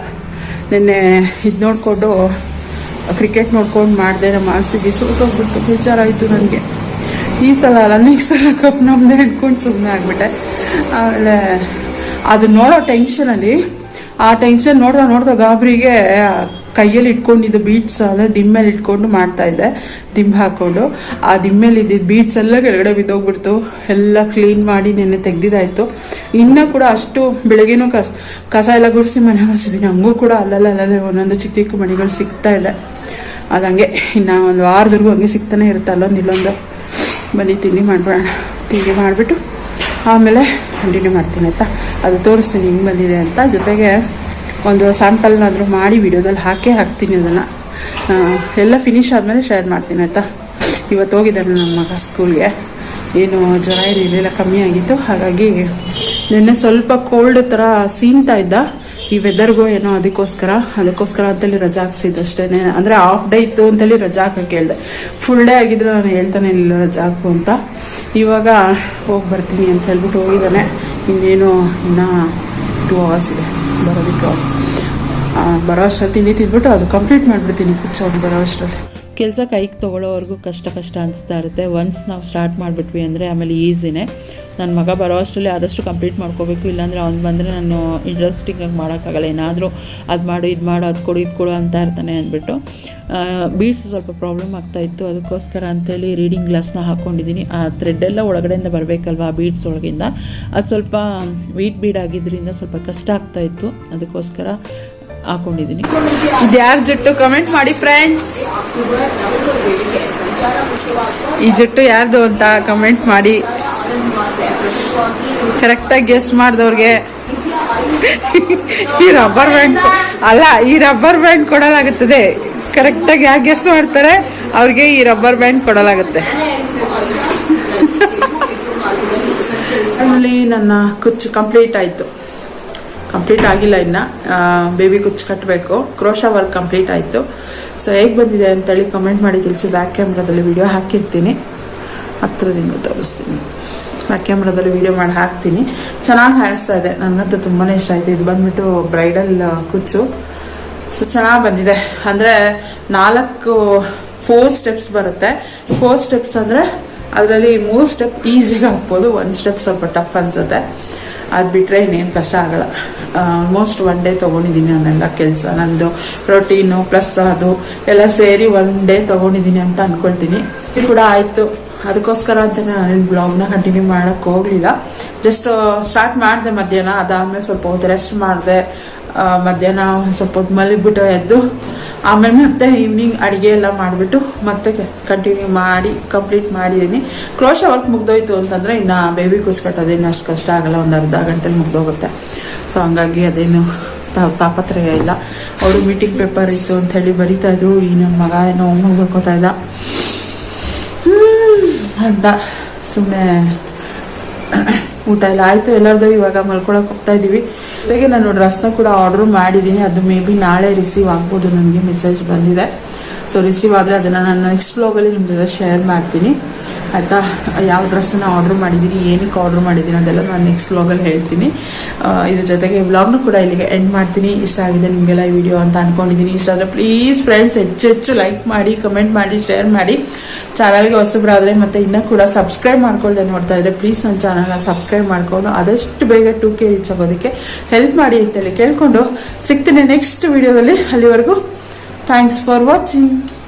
ನಿನ್ನೆ ಇದು ನೋಡಿಕೊಂಡು ಕ್ರಿಕೆಟ್ ನೋಡ್ಕೊಂಡು ಮಾಡಿದೆ, ನಮ್ಮ ಮಾನಸಿಗೆ ಸೋತೋಗ್ಬಿಟ್ಟು ಬೇಜಾರಾಯಿತು ನನಗೆ. ಈ ಸಲ ಅಲ್ಲ ನೆಕ್ಸ್ಟ್ ಸಲ ಕಪ್ ನಮ್ಮದೇ ಅಂದ್ಕೊಂಡು ಸುಮ್ಮನೆ ಆಗಿಬಿಟ್ಟೆ. ಆಮೇಲೆ ಅದು ನೋಡೋ ಟೆನ್ಷನಲ್ಲಿ ಆ ಟೆನ್ಷನ್ ನೋಡ್ತಾ ನೋಡ್ತಾ ಗಾಬರಿಗೆ ಕೈಯಲ್ಲಿ ಇಟ್ಕೊಂಡಿದ್ದು ಬೀಟ್ಸ್ ಅಂದರೆ ದಿಮ್ಮೇಲೆ ಇಟ್ಕೊಂಡು ಮಾಡ್ತಾ ಇದ್ದೆ ದಿಂಬು ಹಾಕೊಂಡು. ಆ ದಿಮ್ಮೇಲೆ ಇದ್ದಿದ್ದು ಬೀಟ್ಸ್ ಎಲ್ಲ ಕೆಳಗಡೆ ಬಿದ್ದೋಗ್ಬಿಡ್ತು. ಎಲ್ಲ ಕ್ಲೀನ್ ಮಾಡಿ ನೆನ್ನೆ ತೆಗ್ದಿದ್ದಾಯಿತು ಇನ್ನೂ ಕೂಡ ಅಷ್ಟು ಬೆಳಗ್ಗೆನೂ ಕಸ ಕಸ ಎಲ್ಲ ಗುಡಿಸಿ ಮನೆ ಹೊರಿಸಿದ್ದೀನಿ ಹಂಗೂ ಕೂಡ ಅಲ್ಲಲ್ಲ ಅಲ್ಲಲ್ಲೇ ಒಂದೊಂದು ಚಿಕ್ಕ ಚಿಕ್ಕ ಮಣಿಗಳು ಸಿಗ್ತಾ ಇದೆ. ಅದಂಗೆ ಇನ್ನ ಒಂದು ವಾರದವರೆಗೂ ಹಂಗೆ ಸಿಗ್ತಾನೆ ಇರುತ್ತೆ ಅಲ್ಲೊಂದು ಇಲ್ಲೊಂದು. ಬನ್ನಿ, ತಿಂಡಿ ಮಾಡ್ಬಿಡೋಣ. ತಿಂಡಿ ಮಾಡಿಬಿಟ್ಟು ಆಮೇಲೆ ಕಂಟಿನ್ಯೂ ಮಾಡ್ತೀನಿ ಆಯಿತಾ? ಅದು ತೋರಿಸ್ತೀನಿ ಹಿಂಗೆ ಬಂದಿದೆ ಅಂತ. ಜೊತೆಗೆ ಒಂದು ಸ್ಯಾಂಪಲ್ನಾದರೂ ಮಾಡಿ ವಿಡಿಯೋದಲ್ಲಿ ಹಾಕೇ ಹಾಕ್ತೀನಿ ಅದನ್ನು. ಎಲ್ಲ ಫಿನಿಶ್ ಆದಮೇಲೆ ಶೇರ್ ಮಾಡ್ತೀನಿ, ಆಯಿತಾ? ಇವತ್ತು ಹೋಗಿದ್ದಾನೆ ನಮ್ಮ ಮಗ ಸ್ಕೂಲ್ಗೆ ಏನು, ಜ್ವರ ಏನಿರಲಿಲ್ಲ ಕಮ್ಮಿ ಆಗಿತ್ತು. ಹಾಗಾಗಿ ನಿನ್ನೆ ಸ್ವಲ್ಪ ಕೋಲ್ಡ್ ಥರ ಸೀನ್ತಾ ಇದ್ದ. ಈ ವೆದರ್ಗೂ ಏನೋ ಅದಕ್ಕೋಸ್ಕರ ಅದಕ್ಕೋಸ್ಕರ ಅಂತೇಳಿ ರಜಾ ಹಾಕ್ಸಿದ್ದು ಅಷ್ಟೇ. ಅಂದರೆ ಆಫ್ ಡೇ ಇತ್ತು ಅಂತೇಳಿ ರಜಾ ಹಾಕಕ್ಕೆ ಹೇಳಿದೆ. ಫುಲ್ ಡೇ ಆಗಿದ್ರೆ ನಾನು ಹೇಳ್ತಾನೆ, ಇಲ್ಲ, ರಜಾ ಹಾಕು ಅಂತ. ಇವಾಗ ಹೋಗಿ ಬರ್ತೀನಿ ಅಂತ ಹೇಳ್ಬಿಟ್ಟು ಹೋಗಿದ್ದಾನೆ. ಇನ್ನೇನು ಇನ್ನೂ ಟೂ ಅವರ್ಸ್ ಇದೆ. ಬರೋದಕ್ಕೆ. ಬರೋ ಅಷ್ಟರಲ್ಲಿ ತಿಂಡಿ ತಿಂದ್ಬಿಟ್ಟು ಅದು ಕಂಪ್ಲೀಟ್ ಮಾಡಿಬಿಡ್ತೀನಿ ಕುಚ್ಚೋದು ಬರೋ ಅಷ್ಟರಲ್ಲಿ. ಕೆಲಸ ಕೈಗೆ ತೊಗೊಳ್ಳೋವರೆಗೂ ಕಷ್ಟ ಕಷ್ಟ ಅನಿಸ್ತಾ ಇರುತ್ತೆ. ಒನ್ಸ್ ನಾವು ಸ್ಟಾರ್ಟ್ ಮಾಡಿಬಿಟ್ವಿ ಅಂದರೆ ಆಮೇಲೆ ಈಸಿನೇ. ನನ್ನ ಮಗ ಬರೋ ಅಷ್ಟರಲ್ಲಿ ಆದಷ್ಟು ಕಂಪ್ಲೀಟ್ ಮಾಡ್ಕೋಬೇಕು. ಇಲ್ಲಾಂದರೆ ಅವ್ನು ಬಂದರೆ ನಾನು ಇಂಟ್ರೆಸ್ಟಿಂಗಾಗಿ ಮಾಡೋಕ್ಕಾಗಲ್ಲ. ಏನಾದರೂ ಅದು ಮಾಡು, ಇದು ಮಾಡು, ಅದು ಕೊಡು, ಇದು ಕೊಡು ಅಂತ ಇರ್ತಾನೆ ಅಂದ್ಬಿಟ್ಟು ಬೀಡ್ಸ್ ಸ್ವಲ್ಪ ಪ್ರಾಬ್ಲಮ್ ಆಗ್ತಾ ಇತ್ತು. ಅದಕ್ಕೋಸ್ಕರ ಅಂತೇಳಿ ರೀಡಿಂಗ್ ಗ್ಲಾಸ್ನ ಹಾಕ್ಕೊಂಡಿದ್ದೀನಿ ಆ ಥ್ರೆಡ್ಡೆಲ್ಲ ಒಳಗಡೆಯಿಂದ ಬರಬೇಕಲ್ವ ಆ ಬೀಡ್ಸ್ ಒಳಗಿಂದ? ಅದು ಸ್ವಲ್ಪ ವೀಟ್ ಬೀಡ್ ಆಗಿದ್ದರಿಂದ ಸ್ವಲ್ಪ ಕಷ್ಟ ಆಗ್ತಾ ಇತ್ತು. ಅದಕ್ಕೋಸ್ಕರ ಹಾಕೊಂಡಿದ್ದೀನಿ. ಇದು ಯಾರ ಜುಟ್ಟು ಕಮೆಂಟ್ ಮಾಡಿ ಫ್ರೆಂಡ್ಸ್ ಈ ಜುಟ್ಟು ಯಾರ್ದು ಅಂತ ಕಮೆಂಟ್ ಮಾಡಿ. ಕರೆಕ್ಟಾಗಿ ಗೆಸ್ ಮಾಡಿದವ್ರಿಗೆ. ಈ ರಬ್ಬರ್ ಬ್ಯಾಂಡ್ ಅಲ್ಲ, ಈ ರಬ್ಬರ್ ಬ್ಯಾಂಡ್ ಕೊಡಲಾಗುತ್ತದೆ. ಕರೆಕ್ಟಾಗಿ ಯಾರು ಗೆಸ್ ಮಾಡ್ತಾರೆ, ಅವ್ರಿಗೆ ಈ ರಬ್ಬರ್ ಬ್ಯಾಂಡ್ ಕೊಡಲಾಗುತ್ತೆ. ನನ್ನ ಕುಚ್ಚು ಕಂಪ್ಲೀಟ್ ಆಯಿತು. ಕಂಪ್ಲೀಟ್ ಆಗಿಲ್ಲ ಇನ್ನು. ಬೇಬಿ ಕುಚ್ಚು ಕಟ್ಟಬೇಕು ಕ್ರೋಶ ವರ್ಕ್ ಕಂಪ್ಲೀಟ್ ಆಯಿತು. ಸೊ ಹೇಗೆ ಬಂದಿದೆ ಅಂತೇಳಿ ಕಮೆಂಟ್ ಮಾಡಿ ತಿಳಿಸಿ. ಬ್ಯಾಕ್ ಕ್ಯಾಮ್ರಾದಲ್ಲಿ ವಿಡಿಯೋ ಹಾಕಿರ್ತೀನಿ. ಹತ್ರದಿಂದ ತೋರಿಸ್ತೀನಿ. ಬ್ಯಾಕ್ ಕ್ಯಾಮ್ರಾದಲ್ಲಿ ವಿಡಿಯೋ ಮಾಡಿ ಹಾಕ್ತೀನಿ. ಚೆನ್ನಾಗಿ ಕಾಣಿಸ್ತಾ ಇದೆ. ನನಗಂತೂ ತುಂಬಾ ಇಷ್ಟ ಆಯಿತು. ಇದು ಬಂದ್ಬಿಟ್ಟು ಬ್ರೈಡಲ್ ಕುಚ್ಚು. ಸೊ ಚೆನ್ನಾಗಿ ಬಂದಿದೆ. ಅಂದರೆ ನಾಲ್ಕು ಫೋರ್ ಸ್ಟೆಪ್ಸ್ ಬರುತ್ತೆ. ಫೋರ್ ಸ್ಟೆಪ್ಸ್ ಅಂದರೆ ಅದರಲ್ಲಿ ಮೂರು ಸ್ಟೆಪ್ ಈಸಿಯಾಗಿ ಹಾಕ್ಬೋದು ಒಂದು ಸ್ಟೆಪ್ ಸ್ವಲ್ಪ ಟಫ್ ಅನ್ಸುತ್ತೆ. ಅದು ಬಿಟ್ಟರೆ ಇನ್ನೇನು ಕಷ್ಟ ಆಗಲ್ಲ. ಆಲ್ಮೋಸ್ಟ್ ಒನ್ ಡೇ ತೊಗೊಂಡಿದ್ದೀನಿ ಅನ್ನೆಲ್ಲ ಕೆಲಸ. ನಂದು ಪ್ರೋಟೀನು ಪ್ಲಸ್ ಅದು ಎಲ್ಲ ಸೇರಿ ಒನ್ ಡೇ ತೊಗೊಂಡಿದ್ದೀನಿ ಅಂತ ಅಂದ್ಕೊಳ್ತೀನಿ ಇದು ಕೂಡ ಆಯಿತು. ಅದಕ್ಕೋಸ್ಕರ ಅಂತ ನಾನು ಬ್ಲಾಗ್ನ ಕಂಟಿನ್ಯೂ ಮಾಡೋಕ್ಕೆ ಹೋಗಲಿಲ್ಲ. ಜಸ್ಟ್ ಸ್ಟಾರ್ಟ್ ಮಾಡಿದೆ ಮಧ್ಯಾಹ್ನ. ಅದಾದಮೇಲೆ ಸ್ವಲ್ಪ ಹೊತ್ತು ರೆಸ್ಟ್ ಮಾಡಿದೆ. ಮಧ್ಯಾಹ್ನ ಒಂದು ಸ್ವಲ್ಪ ಮಲಗಿಬಿಟ್ಟು ಎದ್ದು, ಆಮೇಲೆ ಮತ್ತೆ ಈವ್ನಿಂಗ್ ಅಡುಗೆ ಎಲ್ಲ ಮಾಡಿಬಿಟ್ಟು ಮತ್ತೆ ಕಂಟಿನ್ಯೂ ಮಾಡಿ ಕಂಪ್ಲೀಟ್ ಮಾಡಿದ್ದೀನಿ ಕ್ರೋಶ ವರ್ಕ್ ಮುಗ್ದೋಯ್ತು ಅಂತಂದರೆ ಇನ್ನು ಬೇಬಿ ಕಟ್ಟೋದೇನು ಅಷ್ಟು ಕಷ್ಟ ಆಗಲ್ಲ, ಒಂದು ಅರ್ಧ ಗಂಟೆ ಮುಗ್ದೋಗುತ್ತೆ. ಸೊ ಹಂಗಾಗಿ ಅದೇನು ತಾಪತ್ರಯ ಇಲ್ಲ. ಅವರು ಮೀಟಿಂಗ್ ಪೇಪರ್ ಇತ್ತು ಅಂತ ಹೇಳಿ ಬರಿತಾ ಇದ್ರು. ಈ ನನ್ನ ಮಗ ಏನೋ ಹೋಗಿ ಬರ್ಕೋತಾ ಇದ್ದ. ಅಂತ ಸುಮ್ಮನೆ ಊಟ ಎಲ್ಲ ಆಯಿತು. ಎಲ್ಲರದ್ದು ಇವಾಗ ಮಲ್ಕೊಳಕ್ಕೆ ಹೋಗ್ತಾ ಇದ್ದೀವಿ ಜೊತೆಗೆ ನಾನು ಡ್ರೆಸ್ನ ಕೂಡ ಆರ್ಡರ್ ಮಾಡಿದ್ದೀನಿ. ಅದು ಮೇ ಬಿ ನಾಳೆ ರಿಸೀವ್ ಆಗ್ಬೋದು ನನಗೆ ಮೆಸೇಜ್ ಬಂದಿದೆ. ಸೊ ರಿಸೀವ್ ಆದರೆ ಅದನ್ನು ನಾನು ನೆಕ್ಸ್ಟ್ ಬ್ಲಾಗಲ್ಲಿ ನಿಮ್ಮ ಜೊತೆ ಶೇರ್ ಮಾಡ್ತೀನಿ. ಆಯಿತಾ? ಯಾವ ಡ್ರೆಸ್ಸನ್ನ ಆರ್ಡ್ರ್ ಮಾಡಿದ್ದೀನಿ ಏನಕ್ಕೆ ಆರ್ಡ್ರ್ ಮಾಡಿದ್ದೀನಿ ಅದೆಲ್ಲ ನಾನು ನೆಕ್ಸ್ಟ್ ವ್ಲಾಗಲ್ಲಿ ಹೇಳ್ತೀನಿ. ಇದ್ರ ಜೊತೆಗೆ ವ್ಲಾಗ್ನು ಕೂಡ ಇಲ್ಲಿಗೆ ಎಂಡ್ ಮಾಡ್ತೀನಿ. ಇಷ್ಟ ಆಗಿದೆ ನಿಮಗೆಲ್ಲ ಈ ವಿಡಿಯೋ ಅಂತ ಅಂದ್ಕೊಂಡಿದ್ದೀನಿ ಇಷ್ಟ ಆದರೆ ಪ್ಲೀಸ್ ಫ್ರೆಂಡ್ಸ್ ಹೆಚ್ಚು ಲೈಕ್ ಮಾಡಿ ಕಮೆಂಟ್ ಮಾಡಿ ಶೇರ್ ಮಾಡಿ. ಚಾನಲ್ಗೆ ಹೊಸಬ್ರಾದರೆ ಮತ್ತು ಇನ್ನೂ ಕೂಡ ಸಬ್ಸ್ಕ್ರೈಬ್ ಮಾಡ್ಕೊಳ್ಳದೆ ನೋಡ್ತಾ ಇದ್ರೆ ಪ್ಲೀಸ್ ನನ್ನ ಚಾನಲ್ನ ಸಬ್ಸ್ಕ್ರೈಬ್ ಮಾಡ್ಕೊಂಡು ಆದಷ್ಟು ಬೇಗ ಟೂ ಕೆ ರೀಚ್ ಆಗೋದಕ್ಕೆ ಹೆಲ್ಪ್ ಮಾಡಿ ಅಂತೇಳಿ ಕೇಳಿಕೊಂಡು ಸಿಗ್ತೀನಿ ನೆಕ್ಸ್ಟ್ ವಿಡಿಯೋದಲ್ಲಿ ಅಲ್ಲಿವರೆಗೂ ಥ್ಯಾಂಕ್ಸ್ ಫಾರ್ ವಾಚಿಂಗ್